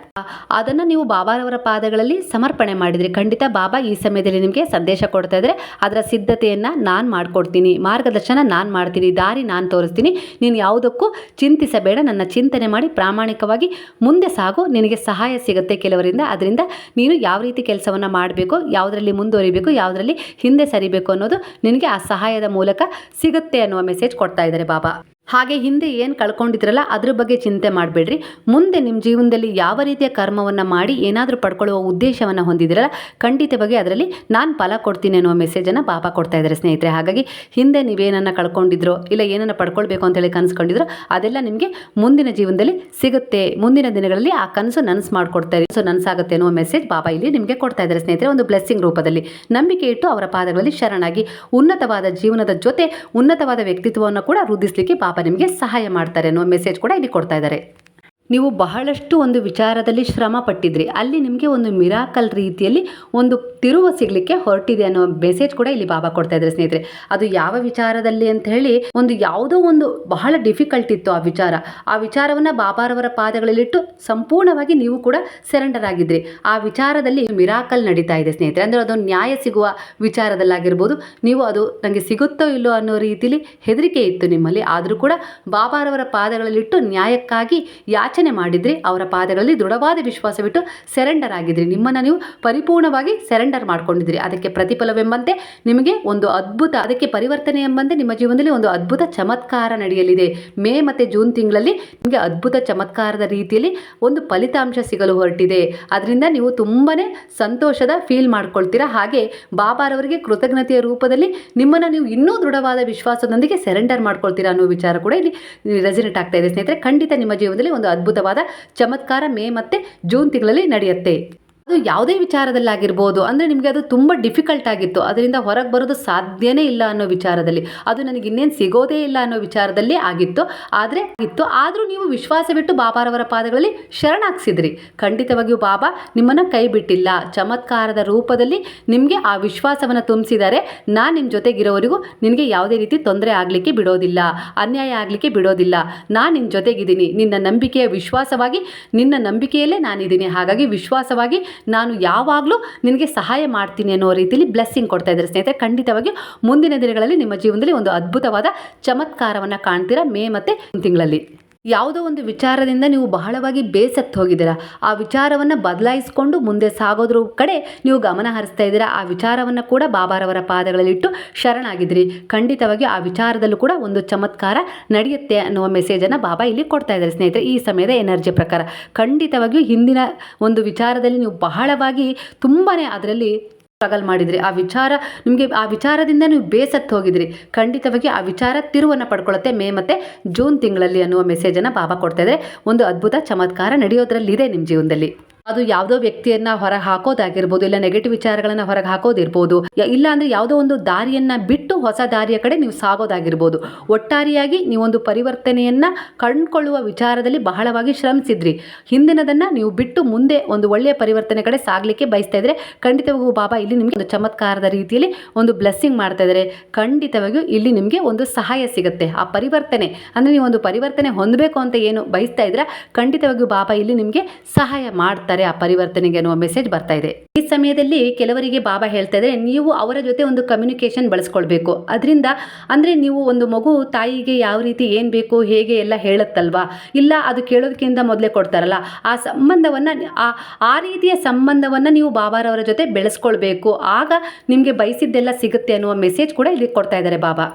ಅದನ್ನು ನೀವು ಬಾಬಾರವರ ಪಾದಗಳಲ್ಲಿ ಸಮರ್ಪಣೆ ಮಾಡಿದ್ರೆ. ಖಂಡಿತ ಬಾಬಾ ಈ ಸಮಯದಲ್ಲಿ ನಿಮಗೆ ಸಂದೇಶ ಕೊಡ್ತಾ ಇದ್ರೆ ಅದರ ಸಿದ್ಧತೆಯನ್ನು ನಾನು ಮಾಡಿಕೊಡ್ತೀನಿ. ಮಾರ್ಗದರ್ಶನ ನಾನು ಮಾಡ್ತೀನಿ. ದಾರಿ ನಾನು ತೋರಿಸ್ತೀನಿ. ನೀನು ಯಾವುದಕ್ಕೂ ಚಿಂತಿಸಬೇಡ. ನನ್ನ ಚಿಂತನೆ ಮಾಡಿ ಪ್ರಾಮಾಣಿಕವಾಗಿ ಮುಂದೆ ಸಾಗು. ನಿನಗೆ ಸಹಾಯ ಸಿಗುತ್ತೆ ಕೆಲವರಿಂದ. ಅದರಿಂದ ನೀನು ಯಾವ ರೀತಿ ಕೆಲಸವನ್ನು ಮಾಡಬೇಕು, ಯಾವುದರಲ್ಲಿ ಮುಂದುವರಿಬೇಕು, ಯಾವುದರಲ್ಲಿ ಹಿಂದೆ ಸರಿಬೇಕು ಅನ್ನೋದು ನಿನಗೆ ಆ ಸಹಾಯದ ಮೂಲಕ ಸಿಗುತ್ತೆ ಅನ್ನುವ ಮೆಸೇಜ್ ಕೊಡ್ತಾ ಇದ್ದಾರೆ ಬಾಬಾ. ಹಾಗೆ ಹಿಂದೆ ಏನು ಕಳ್ಕೊಂಡಿದ್ರಲ್ಲ ಅದ್ರ ಬಗ್ಗೆ ಚಿಂತೆ ಮಾಡಬೇಡ್ರಿ. ಮುಂದೆ ನಿಮ್ಮ ಜೀವನದಲ್ಲಿ ಯಾವ ರೀತಿಯ ಕರ್ಮವನ್ನು ಮಾಡಿ ಏನಾದರೂ ಪಡ್ಕೊಳ್ಳುವ ಉದ್ದೇಶವನ್ನು ಹೊಂದಿದ್ರಲ್ಲ ಖಂಡಿತವಾಗಿ ಅದರಲ್ಲಿ ನಾನು ಫಲ ಕೊಡ್ತೀನಿ ಅನ್ನೋ ಮೆಸೇಜನ್ನು ಪಾಪ ಕೊಡ್ತಾ ಇದ್ದಾರೆ ಸ್ನೇಹಿತರೆ. ಹಾಗಾಗಿ ಹಿಂದೆ ನೀವೇನನ್ನು ಕಳ್ಕೊಂಡಿದ್ರೋ ಇಲ್ಲ ಏನನ್ನು ಪಡ್ಕೊಳ್ಬೇಕು ಅಂತೇಳಿ ಕನಸ್ಕೊಂಡಿದ್ರೋ ಅದೆಲ್ಲ ನಿಮಗೆ ಮುಂದಿನ ಜೀವನದಲ್ಲಿ ಸಿಗುತ್ತೆ. ಮುಂದಿನ ದಿನಗಳಲ್ಲಿ ಆ ಕನಸು ನನಸು ಮಾಡಿಕೊಡ್ತಾರೆ ಸೊ ನನಸಾಗುತ್ತೆ ಅನ್ನುವ ಮೆಸೇಜ್ ಬಾಬಾ ಇಲ್ಲಿ ನಿಮಗೆ ಕೊಡ್ತಾ ಇದ್ದಾರೆ ಸ್ನೇಹಿತರೆ. ಒಂದು ಬ್ಲೆಸ್ಸಿಂಗ್ ರೂಪದಲ್ಲಿ ನಂಬಿಕೆ ಇಟ್ಟು ಅವರ ಪಾದಗಳಲ್ಲಿ ಶರಣಾಗಿ ಉನ್ನತವಾದ ಜೀವನದ ಜೊತೆ ಉನ್ನತವಾದ ವ್ಯಕ್ತಿತ್ವವನ್ನು ಕೂಡ ವೃದ್ಧಿಸಲಿಕ್ಕೆ ಬಾಬಾ ನಿಮಗೆ ಸಹಾಯ ಮಾಡ್ತಾರೆ ಅನ್ನೋ ಮೆಸೇಜ್ ಕೂಡ ಇಲ್ಲಿ ಕೊಡ್ತಾ ಇದ್ದಾರೆ. ನೀವು ಬಹಳಷ್ಟು ಒಂದು ವಿಚಾರದಲ್ಲಿ ಶ್ರಮ ಪಟ್ಟಿದ್ರಿ. ಅಲ್ಲಿ ನಿಮಗೆ ಒಂದು ಮಿರಾಕಲ್ ರೀತಿಯಲ್ಲಿ ಒಂದು ತಿರುವು ಸಿಗಲಿಕ್ಕೆ ಹೊರಟಿದೆ ಅನ್ನೋ ಮೆಸೇಜ್ ಕೂಡ ಇಲ್ಲಿ ಬಾಬಾ ಕೊಡ್ತಾ ಇದ್ದಾರೆ ಸ್ನೇಹಿತರೆ. ಅದು ಯಾವ ವಿಚಾರದಲ್ಲಿ ಅಂತ ಹೇಳಿ ಒಂದು ಯಾವುದೋ ಒಂದು ಬಹಳ ಡಿಫಿಕಲ್ಟ್ ಇತ್ತು ಆ ವಿಚಾರ. ಆ ವಿಚಾರವನ್ನು ಬಾಬಾರವರ ಪಾದಗಳಲ್ಲಿಟ್ಟು ಸಂಪೂರ್ಣವಾಗಿ ನೀವು ಕೂಡ ಸೆರೆಂಡರ್ ಆಗಿದ್ರಿ ಆ ವಿಚಾರದಲ್ಲಿ ಮಿರಾಕಲ್ ನಡೀತಾ ಇದೆ ಸ್ನೇಹಿತರೆ. ಅಂದರೆ ಅದು ನ್ಯಾಯ ಸಿಗುವ ವಿಚಾರದಲ್ಲಾಗಿರ್ಬೋದು. ನೀವು ಅದು ನನಗೆ ಸಿಗುತ್ತೋ ಇಲ್ಲೋ ಅನ್ನೋ ರೀತಿಯಲ್ಲಿ ಹೆದರಿಕೆ ಇತ್ತು ನಿಮ್ಮಲ್ಲಿ. ಆದರೂ ಕೂಡ ಬಾಬಾರವರ ಪಾದಗಳಲ್ಲಿಟ್ಟು ನ್ಯಾಯಕ್ಕಾಗಿ ಯಾಚನೆ ಮಾಡಿದ್ರಿ, ಅವರ ಪಾದಗಳಲ್ಲಿ ದೃಢವಾದ ವಿಶ್ವಾಸವಿಟ್ಟು ಸೆರೆಂಡರ್ ಆಗಿದ್ರಿ. ನಿಮ್ಮನ್ನು ನೀವು ಪರಿಪೂರ್ಣವಾಗಿ ಸೆರೆಂಡರ್ ಮಾಡ್ಕೊಂಡಿದ್ರಿ. ಅದಕ್ಕೆ ಪ್ರತಿಫಲವೆಂಬಂತೆ ನಿಮಗೆ ಒಂದು ಅದ್ಭುತ, ಅದಕ್ಕೆ ಪರಿವರ್ತನೆ ಎಂಬಂತೆ ನಿಮ್ಮ ಜೀವನದಲ್ಲಿ ಒಂದು ಅದ್ಭುತ ಚಮತ್ಕಾರ ನಡೆಯಲಿದೆ. ಮೇ ಮತ್ತು ಜೂನ್ ತಿಂಗಳಲ್ಲಿ ನಿಮಗೆ ಅದ್ಭುತ ಚಮತ್ಕಾರದ ರೀತಿಯಲ್ಲಿ ಒಂದು ಫಲಿತಾಂಶ ಸಿಗಲು ಹೊರಟಿದೆ. ಅದರಿಂದ ನೀವು ತುಂಬಾ ಸಂತೋಷದ ಫೀಲ್ ಮಾಡ್ಕೊಳ್ತೀರಾ. ಹಾಗೆ ಬಾಬಾರವರಿಗೆ ಕೃತಜ್ಞತೆಯ ರೂಪದಲ್ಲಿ ನಿಮ್ಮನ್ನು ನೀವು ಇನ್ನೂ ದೃಢವಾದ ವಿಶ್ವಾಸದೊಂದಿಗೆ ಸೆರೆಂಡರ್ ಮಾಡ್ಕೊಳ್ತೀರಾ ಅನ್ನೋ ವಿಚಾರ ಕೂಡ ಇಲ್ಲಿ ರೆಸಿನೆಟ್ ಆಗ್ತಾ ಇದೆ. ಸ್ನೇಹಿತರೆ, ಖಂಡಿತ ನಿಮ್ಮ ಜೀವನದಲ್ಲಿ ಒಂದು ಅದ್ಭುತವಾದ ಚಮತ್ಕಾರ ಮೇ ಮತ್ತು ಜೂನ್ ತಿಂಗಳಲ್ಲಿ ನಡೆಯುತ್ತೆ. ಅದು ಯಾವುದೇ ವಿಚಾರದಲ್ಲಾಗಿರ್ಬೋದು, ಅಂದರೆ ನಿಮಗೆ ಅದು ತುಂಬ ಡಿಫಿಕಲ್ಟ್ ಆಗಿತ್ತು, ಅದರಿಂದ ಹೊರಗೆ ಬರೋದು ಸಾಧ್ಯನೇ ಇಲ್ಲ ಅನ್ನೋ ವಿಚಾರದಲ್ಲಿ. ಅದು ನನಗೆ ಇನ್ನೇನು ಸಿಗೋದೇ ಇಲ್ಲ ಅನ್ನೋ ವಿಚಾರದಲ್ಲಿ ಆಗಿತ್ತು. ಆದರೆ ಇತ್ತು ಆದರೂ ನೀವು ವಿಶ್ವಾಸ ಬಿಟ್ಟು ಬಾಬಾರವರ ಪಾದಗಳಲ್ಲಿ ಶರಣಾಗಿಸಿದ್ರಿ. ಖಂಡಿತವಾಗಿಯೂ ಬಾಬಾ, ನಿಮ್ಮನ್ನು ಕೈ ಬಿಟ್ಟಿಲ್ಲ. ಚಮತ್ಕಾರದ ರೂಪದಲ್ಲಿ ನಿಮಗೆ ಆ ವಿಶ್ವಾಸವನ್ನು ತುಂಬಿಸಿದ್ದಾರೆ. ನಾನು ನಿಮ್ಮ ಜೊತೆಗಿರೋವರೆಗೂ ನಿನಗೆ ಯಾವುದೇ ರೀತಿ ತೊಂದರೆ ಆಗಲಿಕ್ಕೆ ಬಿಡೋದಿಲ್ಲ, ಅನ್ಯಾಯ ಆಗಲಿಕ್ಕೆ ಬಿಡೋದಿಲ್ಲ. ನಾನು ನಿನ್ನ ಜೊತೆಗಿದ್ದೀನಿ. ನಿನ್ನ ನಂಬಿಕೆಯ ವಿಶ್ವಾಸವಾಗಿ, ನಿನ್ನ ನಂಬಿಕೆಯಲ್ಲೇ ನಾನಿದ್ದೀನಿ. ಹಾಗಾಗಿ ವಿಶ್ವಾಸವಾಗಿ ನಾನು ಯಾವಾಗಲೂ ನಿನಗೆ ಸಹಾಯ ಮಾಡ್ತೀನಿ ಅನ್ನೋ ರೀತಿಯಲ್ಲಿ ಬ್ಲೆಸ್ಸಿಂಗ್ ಕೊಡ್ತಾ ಇದ್ದಾರೆ ಸ್ನೇಹಿತರೆ. ಖಂಡಿತವಾಗಿ ಮುಂದಿನ ದಿನಗಳಲ್ಲಿ ನಿಮ್ಮ ಜೀವನದಲ್ಲಿ ಒಂದು ಅದ್ಭುತವಾದ ಚಮತ್ಕಾರವನ್ನು ಕಾಣ್ತೀರಾ ಮೇ ಮತ್ತು ತಿಂಗಳಲ್ಲಿ. ಯಾವುದೋ ಒಂದು ವಿಚಾರದಿಂದ ನೀವು ಬಹಳವಾಗಿ ಬೇಸತ್ತು ಹೋಗಿದ್ದೀರ. ಆ ವಿಚಾರವನ್ನು ಬದಲಾಯಿಸಿಕೊಂಡು ಮುಂದೆ ಸಾಗೋದ್ರ ಕಡೆ ನೀವು ಗಮನ ಹರಿಸ್ತಾ ಇದ್ದೀರಾ. ಆ ವಿಚಾರವನ್ನು ಕೂಡ ಬಾಬಾರವರ ಪಾದಗಳಲ್ಲಿಟ್ಟು ಶರಣಾಗಿದ್ರಿ ಖಂಡಿತವಾಗಿ ಆ ವಿಚಾರದಲ್ಲೂ ಕೂಡ ಒಂದು ಚಮತ್ಕಾರ ನಡೆಯುತ್ತೆ ಅನ್ನುವ ಮೆಸೇಜನ್ನು ಬಾಬಾ ಇಲ್ಲಿ ಕೊಡ್ತಾ ಇದ್ದಾರೆ ಸ್ನೇಹಿತರೆ. ಈ ಸಮಯದ ಎನರ್ಜಿ ಪ್ರಕಾರ ಖಂಡಿತವಾಗಿಯೂ ಹಿಂದಿನ ಒಂದು ವಿಚಾರದಲ್ಲಿ ನೀವು ಬಹಳವಾಗಿ ತುಂಬಾ ಅದರಲ್ಲಿ ಸ್ಟ್ರಗಲ್ ಮಾಡಿದ್ರಿ. ಆ ವಿಚಾರ ನಿಮಗೆ, ಆ ವಿಚಾರದಿಂದ ನೀವು ಬೇಸತ್ತು ಹೋಗಿದ್ರಿ. ಖಂಡಿತವಾಗಿ ಆ ವಿಚಾರ ತಿರುವನ್ನು ಪಡ್ಕೊಳ್ಳುತ್ತೆ. ಮೇ ಮತ್ತು ಜೂನ್ ತಿಂಗಳಲ್ಲಿ ಅನ್ನುವ ಮೆಸೇಜನ್ನು ಬಾಬಾ ಕೊಡ್ತಾ ಇದ್ದಾರೆ ಒಂದು ಅದ್ಭುತ ಚಮತ್ಕಾರ ನಡೆಯೋದ್ರಲ್ಲಿದೆ ನಿಮ್ಮ ಜೀವನದಲ್ಲಿ. ಅದು ಯಾವುದೋ ವ್ಯಕ್ತಿಯನ್ನ ಹೊರಗೆ ಹಾಕೋದಾಗಿರ್ಬೋದು, ಇಲ್ಲ ನೆಗೆಟಿವ್ ವಿಚಾರಗಳನ್ನ ಹೊರಗೆ ಹಾಕೋದಿರ್ಬೋದು ಇಲ್ಲ ಅಂದ್ರೆ ಯಾವುದೋ ಒಂದು ದಾರಿಯನ್ನ ಬಿಟ್ಟು ಹೊಸ ದಾರಿಯ ಕಡೆ ನೀವು ಸಾಗೋದಾಗಿರ್ಬೋದು. ಒಟ್ಟಾರೆಯಾಗಿ ನೀವೊಂದು ಪರಿವರ್ತನೆಯನ್ನ ಕಂಡುಕೊಳ್ಳುವ ವಿಚಾರದಲ್ಲಿ ಬಹಳವಾಗಿ ಶ್ರಮಿಸಿದ್ರಿ. ಹಿಂದಿನದನ್ನ ನೀವು ಬಿಟ್ಟು ಮುಂದೆ ಒಂದು ಒಳ್ಳೆಯ ಪರಿವರ್ತನೆ ಕಡೆ ಸಾಗಲಿಕ್ಕೆ ಬಯಸ್ತಾ ಇದ್ರೆ ಖಂಡಿತವಾಗಿಯೂ ಬಾಬಾ, ಇಲ್ಲಿ ನಿಮಗೆ ಒಂದು ಚಮತ್ಕಾರದ ರೀತಿಯಲ್ಲಿ ಒಂದು ಬ್ಲೆಸ್ಸಿಂಗ್ ಮಾಡ್ತಾ ಇದ್ದಾರೆ ಖಂಡಿತವಾಗಿಯೂ ಇಲ್ಲಿ ನಿಮಗೆ ಒಂದು ಸಹಾಯ ಸಿಗುತ್ತೆ. ಆ ಪರಿವರ್ತನೆ, ಅಂದರೆ ನೀವು ಒಂದು ಪರಿವರ್ತನೆ ಹೊಂದಬೇಕು ಅಂತ ಏನು ಬಯಸ್ತಾ ಇದ್ರೆ ಖಂಡಿತವಾಗಿಯೂ ಬಾಬಾ, ಇಲ್ಲಿ ನಿಮಗೆ ಸಹಾಯ ಮಾಡ್ತಾ ಆ ಪರಿವರ್ತನೆಗೆ ಅನ್ನುವ ಮೆಸೇಜ್ ಬರ್ತಾ ಇದೆ. ಈ ಸಮಯದಲ್ಲಿ ಕೆಲವರಿಗೆ ಬಾಬಾ ಹೇಳ್ತಾ ಇದ್ರೆ ನೀವು ಅವರ ಜೊತೆ ಒಂದು ಕಮ್ಯುನಿಕೇಶನ್ ಬಳಸ್ಕೊಳ್ಬೇಕು. ಅದರಿಂದ ಅಂದರೆ ನೀವು ಒಂದು ಮಗು ತಾಯಿಗೆ ಯಾವ ರೀತಿ ಏನು ಬೇಕು, ಹೇಗೆ ಎಲ್ಲ ಹೇಳುತ್ತಲ್ವಾ? ಇಲ್ಲ, ಅದು ಕೇಳೋದಕ್ಕಿಂತ ಮೊದಲೇ ಕೊಡ್ತಾರಲ್ಲ, ಆ ಸಂಬಂಧವನ್ನು, ಆ ರೀತಿಯ ಸಂಬಂಧವನ್ನು ನೀವು ಬಾಬಾರವರ ಜೊತೆ ಬೆಳೆಸ್ಕೊಳ್ಬೇಕು. ಆಗ ನಿಮಗೆ ಬಯಸಿದ್ದೆಲ್ಲ ಸಿಗುತ್ತೆ ಅನ್ನುವ ಮೆಸೇಜ್ ಕೂಡ ಇಲ್ಲಿ ಕೊಡ್ತಾ ಇದ್ದಾರೆ ಬಾಬಾ.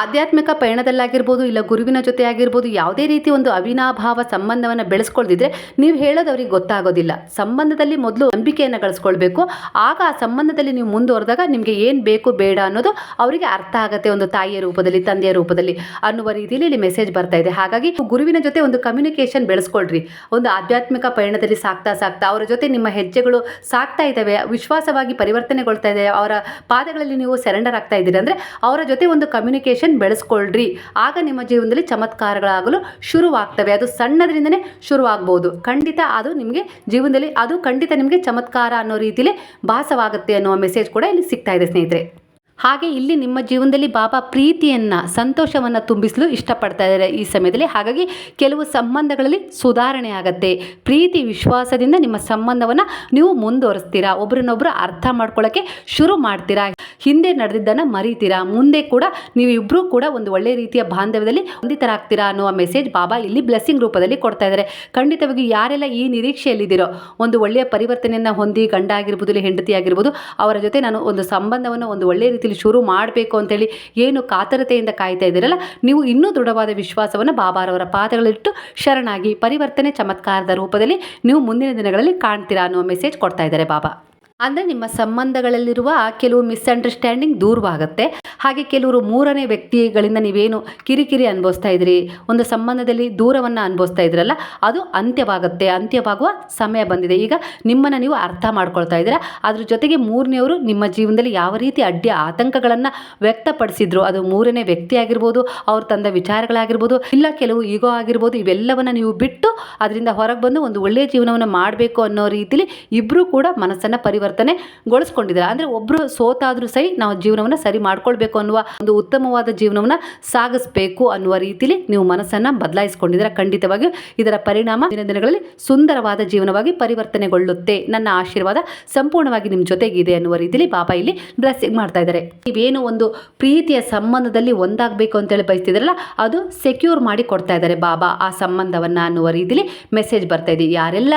ಆಧ್ಯಾತ್ಮಿಕ ಪಯಣದಲ್ಲಾಗಿರ್ಬೋದು, ಇಲ್ಲ ಗುರುವಿನ ಜೊತೆ ಆಗಿರ್ಬೋದು ಯಾವುದೇ ರೀತಿ ಒಂದು ಅವಿನಾಭಾವ ಸಂಬಂಧವನ್ನು ಬೆಳೆಸ್ಕೊಳ್ದಿದ್ರೆ ನೀವು ಹೇಳೋದು ಅವ್ರಿಗೆ ಗೊತ್ತಾಗೋದಿಲ್ಲ. ಸಂಬಂಧದಲ್ಲಿ ಮೊದಲು ನಂಬಿಕೆಯನ್ನು ಗಳಿಸ್ಕೊಳ್ಬೇಕು ಆಗ ಆ ಸಂಬಂಧದಲ್ಲಿ ನೀವು ಮುಂದುವರೆದಾಗ ನಿಮಗೆ ಏನು ಬೇಕು ಬೇಡ ಅನ್ನೋದು ಅವರಿಗೆ ಅರ್ಥ ಆಗುತ್ತೆ ಒಂದು ತಾಯಿಯ ರೂಪದಲ್ಲಿ, ತಂದೆಯ ರೂಪದಲ್ಲಿ ಅನ್ನುವ ರೀತಿಯಲ್ಲಿ ಇಲ್ಲಿ ಮೆಸೇಜ್ ಬರ್ತಾ ಇದೆ. ಹಾಗಾಗಿ ಗುರುವಿನ ಜೊತೆ ಒಂದು ಕಮ್ಯುನಿಕೇಶನ್ ಬೆಳೆಸ್ಕೊಳ್ರಿ. ಒಂದು ಆಧ್ಯಾತ್ಮಿಕ ಪಯಣದಲ್ಲಿ ಸಾಕ್ತಾ ಸಾಕ್ತಾ ಅವರ ಜೊತೆ ನಿಮ್ಮ ಹೆಜ್ಜೆಗಳು ಸಾಕ್ತಾ ಇದ್ದಾವೆ, ವಿಶ್ವಾಸವಾಗಿ ಪರಿವರ್ತನೆಗೊಳ್ತಾ ಇದೆ ಅವರ ಪಾದಗಳಲ್ಲಿ ನೀವು ಸೆರೆಂಡರ್ ಆಗ್ತಾ ಇದ್ದೀರಿ ಅಂದರೆ ಅವರ ಜೊತೆ ಒಂದು ಕಮ್ಯುನಿಕೇಶನ್ ಬೆಳೆಸ್ಕೊಳ್ರಿ. ಆಗ ನಿಮ್ಮ ಜೀವನದಲ್ಲಿ ಚಮತ್ಕಾರಗಳಾಗಲು ಶುರುವಾಗ್ತವೆ. ಅದು ಸಣ್ಣದ್ರಿಂದನೇ ಶುರುವಾಗ್ಬೋದು. ಖಂಡಿತ ಅದು ನಿಮಗೆ ಜೀವನದಲ್ಲಿ ಅದು ಖಂಡಿತ ನಿಮಗೆ ಚಮತ್ಕಾರ ಅನ್ನೋ ರೀತಿಯಲ್ಲಿ ಭಾಸವಾಗುತ್ತೆ ಅನ್ನೋ ಮೆಸೇಜ್ ಕೂಡ ಇಲ್ಲಿ ಸಿಗ್ತಾ ಇದೆ ಸ್ನೇಹಿತರೆ. ಹಾಗೆ ಇಲ್ಲಿ ನಿಮ್ಮ ಜೀವನದಲ್ಲಿ ಬಾಬಾ ಪ್ರೀತಿಯನ್ನು, ಸಂತೋಷವನ್ನು ತುಂಬಿಸಲು ಇಷ್ಟಪಡ್ತಾ ಇದ್ದಾರೆ ಈ ಸಮಯದಲ್ಲಿ. ಹಾಗಾಗಿ ಕೆಲವು ಸಂಬಂಧಗಳಲ್ಲಿ ಸುಧಾರಣೆ ಆಗತ್ತೆ. ಪ್ರೀತಿ, ವಿಶ್ವಾಸದಿಂದ ನಿಮ್ಮ ಸಂಬಂಧವನ್ನು ನೀವು ಮುಂದುವರಿಸ್ತೀರಾ? ಒಬ್ರನ್ನೊಬ್ರು ಅರ್ಥ ಮಾಡ್ಕೊಳ್ಳೋಕ್ಕೆ ಶುರು ಮಾಡ್ತೀರಾ? ಹಿಂದೆ ನಡೆದಿದ್ದನ್ನು ಮರಿತೀರಾ? ಮುಂದೆ ಕೂಡ ನೀವಿಬ್ಬರೂ ಕೂಡ ಒಂದು ಒಳ್ಳೆ ರೀತಿಯ ಬಾಂಧವ್ಯದಲ್ಲಿ ಹೊಂದಿತರಾಗ್ತೀರಾ ಅನ್ನುವ ಮೆಸೇಜ್ ಬಾಬಾ ಇಲ್ಲಿ ಬ್ಲೆಸ್ಸಿಂಗ್ ರೂಪದಲ್ಲಿ ಕೊಡ್ತಾ ಇದ್ದಾರೆ. ಖಂಡಿತವಾಗಿ ಯಾರೆಲ್ಲ ಈ ನಿರೀಕ್ಷೆಯಲ್ಲಿದ್ದೀರೋ, ಒಂದು ಒಳ್ಳೆಯ ಪರಿವರ್ತನೆಯನ್ನು ಹೊಂದಿ ಗಂಡ ಆಗಿರ್ಬೋದು, ಇಲ್ಲ ಹೆಂಡತಿ ಆಗಿರ್ಬೋದು, ಅವರ ಜೊತೆ ನಾನು ಒಂದು ಸಂಬಂಧವನ್ನು ಒಂದು ಒಳ್ಳೆಯ ರೀತಿಯಲ್ಲಿ ಶುರು ಮಾಡಬೇಕು ಅಂತೇಳಿ ಏನು ಕಾತರತೆಯಿಂದ ಕಾಯ್ತಾ ಇದ್ದೀರಲ್ಲ, ನೀವು ಇನ್ನೂ ದೃಢವಾದ ವಿಶ್ವಾಸವನ್ನು ಬಾಬಾರವರ ಪಾದಗಳಿಟ್ಟು ಶರಣಾಗಿ ಪರಿವರ್ತನೆ ಚಮತ್ಕಾರದ ರೂಪದಲ್ಲಿ ನೀವು ಮುಂದಿನ ದಿನಗಳಲ್ಲಿ ಕಾಣ್ತೀರಾ ಅನ್ನುವ ಮೆಸೇಜ್ ಕೊಡ್ತಾ ಇದ್ದಾರೆ ಬಾಬಾ. ಅಂದರೆ ನಿಮ್ಮ ಸಂಬಂಧಗಳಲ್ಲಿರುವ ಕೆಲವು ಮಿಸ್ಅಂಡರ್ಸ್ಟ್ಯಾಂಡಿಂಗ್ ದೂರವಾಗುತ್ತೆ. ಹಾಗೆ ಕೆಲವರು ಮೂರನೇ ವ್ಯಕ್ತಿಗಳಿಂದ ನೀವೇನು ಕಿರಿಕಿರಿ ಅನುಭವಿಸ್ತಾ ಇದ್ದೀರಿ, ಒಂದು ಸಂಬಂಧದಲ್ಲಿ ದೂರವನ್ನು ಅನುಭವಿಸ್ತಾ ಇದ್ರಲ್ಲ ಅದು ಅಂತ್ಯವಾಗುತ್ತೆ, ಅಂತ್ಯವಾಗುವ ಸಮಯ ಬಂದಿದೆ. ಈಗ ನಿಮ್ಮನ್ನು ನೀವು ಅರ್ಥ ಮಾಡ್ಕೊಳ್ತಾ ಇದ್ದೀರಾ? ಅದ್ರ ಜೊತೆಗೆ ಮೂರನೆಯವರು ನಿಮ್ಮ ಜೀವನದಲ್ಲಿ ಯಾವ ರೀತಿ ಅಡ್ಡಿ ಆತಂಕಗಳನ್ನು ವ್ಯಕ್ತಪಡಿಸಿದ್ರು, ಅದು ಮೂರನೇ ವ್ಯಕ್ತಿ ಆಗಿರ್ಬೋದು, ಅವ್ರು ತಂದ ವಿಚಾರಗಳಾಗಿರ್ಬೋದು, ಇಲ್ಲ ಕೆಲವು ಈಗೋ ಆಗಿರ್ಬೋದು, ಇವೆಲ್ಲವನ್ನು ನೀವು ಬಿಟ್ಟು ಅದರಿಂದ ಹೊರಗೆ ಬಂದು ಒಂದು ಒಳ್ಳೆಯ ಜೀವನವನ್ನು ಮಾಡಬೇಕು ಅನ್ನೋ ರೀತಿಲಿ ಇಬ್ಬರೂ ಕೂಡ ಮನಸ್ಸನ್ನು ಪರಿವರ್ತನೆಗೊಳಿಸ್ಕೊಂಡಿದ್ದಾರೆ ಅಂದರೆ ಒಬ್ಬರು ಸೋತಾದರೂ ಸರಿ ನಾವು ಜೀವನವನ್ನು ಸರಿ ಮಾಡ್ಕೊಳ್ಬೇಕು ಅನ್ನುವ ಒಂದು ಉತ್ತಮವಾದ ಜೀವನವನ್ನು ಸಾಗಿಸಬೇಕು ಅನ್ನುವ ರೀತಿಯಲ್ಲಿ ನೀವು ಮನಸ್ಸನ್ನು ಬದಲಾಯಿಸ್ಕೊಂಡಿದ್ದೀರ. ಖಂಡಿತವಾಗಿಯೂ ಇದರ ಪರಿಣಾಮ ದಿನ ದಿನಗಳಲ್ಲಿ ಸುಂದರವಾದ ಜೀವನವಾಗಿ ಪರಿವರ್ತನೆಗೊಳ್ಳುತ್ತೆ. ನನ್ನ ಆಶೀರ್ವಾದ ಸಂಪೂರ್ಣವಾಗಿ ನಿಮ್ಮ ಜೊತೆಗಿದೆ ಅನ್ನುವ ರೀತಿಯಲ್ಲಿ ಬಾಬಾ ಇಲ್ಲಿ ಬ್ಲೆಸ್ಸಿಂಗ್ ಮಾಡ್ತಾ ಇದ್ದಾರೆ. ನೀವೇನು ಒಂದು ಪ್ರೀತಿಯ ಸಂಬಂಧದಲ್ಲಿ ಒಂದಾಗಬೇಕು ಅಂತೇಳಿ ಬಯಸ್ತಿದ್ರಲ್ಲ ಅದು ಸೆಕ್ಯೂರ್ ಮಾಡಿ ಕೊಡ್ತಾ ಇದ್ದಾರೆ ಬಾಬಾ ಆ ಸಂಬಂಧವನ್ನು ಅನ್ನುವ ರೀತಿಯಲ್ಲಿ ಮೆಸೇಜ್ ಬರ್ತಾ ಇದೆ. ಯಾರೆಲ್ಲ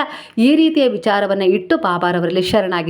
ಈ ರೀತಿಯ ವಿಚಾರವನ್ನು ಇಟ್ಟು ಬಾಬಾರವರಲ್ಲಿ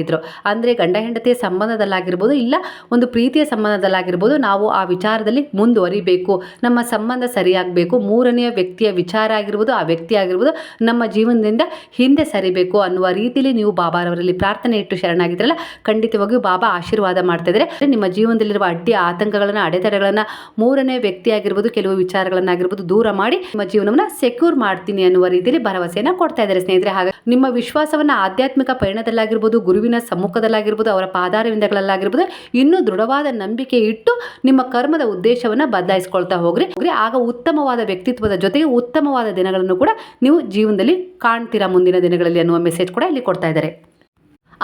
ಶರಣಾಗಿದ್ರು ಅಂದರೆ ಗಂಡ ಹೆಂಡತಿಯ ಸಂಬಂಧದಲ್ಲಾಗಿರ್ಬೋದು ಇಲ್ಲ ಒಂದು ಪ್ರೀತಿಯ ಸಂಬಂಧದಲ್ಲಾಗಿರ್ಬೋದು ನಾವು ಆ ವಿಚಾರದಲ್ಲಿ ಮುಂದುವರಿಬೇಕು. ನಮ್ಮ ಸಂಬಂಧ ಸರಿಯಾಗಬೇಕು. ಮೂರನೆಯ ವ್ಯಕ್ತಿಯ ವಿಚಾರ ಆಗಿರ್ಬೋದು, ಆ ವ್ಯಕ್ತಿ ಆಗಿರ್ಬೋದು ನಮ್ಮ ಜೀವನದಿಂದ ಹಿಂದೆ ಸರಿಬೇಕು ಅನ್ನುವ ರೀತಿಯಲ್ಲಿ ನೀವು ಬಾಬಾರವರಲ್ಲಿ ಪ್ರಾರ್ಥನೆ ಇಟ್ಟು ಶರಣಾಗಿದ್ರಲ್ಲ, ಖಂಡಿತವಾಗಿಯೂ ಬಾಬಾ ಆಶೀರ್ವಾದ ಮಾಡ್ತಾ ಇದ್ದಾರೆ. ನಿಮ್ಮ ಜೀವನದಲ್ಲಿರುವ ಅಡ್ಡಿ ಆತಂಕಗಳನ್ನು, ಅಡೆತಡೆಗಳನ್ನು ಮೂರನೇ ವ್ಯಕ್ತಿ ಆಗಿರ್ಬೋದು, ಕೆಲವು ವಿಚಾರಗಳನ್ನಾಗಿರ್ಬೋದು ದೂರ ಮಾಡಿ ನಿಮ್ಮ ಜೀವನವನ್ನು ಸೆಕ್ಯೂರ್ ಮಾಡ್ತೀನಿ ಅನ್ನುವ ರೀತಿಯಲ್ಲಿ ಭರವಸೆಯನ್ನು ಕೊಡ್ತಾ ಇದ್ದಾರೆ ಸ್ನೇಹಿತರೆ. ಹಾಗೆ ನಿಮ್ಮ ವಿಶ್ವಾಸವನ್ನು ಆಧ್ಯಾತ್ಮಿಕ ಪಯಣದಲ್ಲಾಗಿರ್ಬೋದು ಗುರುವಿನ ಸಮ್ಮುಖದಲ್ಲಾಗಿರ್ಬೋದು, ಅವರ ಪಾದಾರವಿಂದಗಳಲ್ಲಾಗಿರ್ಬೋದು, ಇನ್ನೂ ದೃಢವಾದ ನಂಬಿಕೆ ಇಟ್ಟು ನಿಮ್ಮ ಕರ್ಮದ ಉದ್ದೇಶವನ್ನು ಬದಲಾಯಿಸ್ಕೊಳ್ತಾ ಹೋಗ್ರಿ. ಆಗ ಉತ್ತಮವಾದ ವ್ಯಕ್ತಿತ್ವದ ಜೊತೆಗೆ ಉತ್ತಮವಾದ ದಿನಗಳನ್ನು ಕೂಡ ನೀವು ಜೀವನದಲ್ಲಿ ಕಾಣ್ತೀರಾ ಮುಂದಿನ ದಿನಗಳಲ್ಲಿ ಅನ್ನುವ ಮೆಸೇಜ್ ಕೂಡ ಇಲ್ಲಿ ಕೊಡ್ತಾ ಇದ್ದಾರೆ.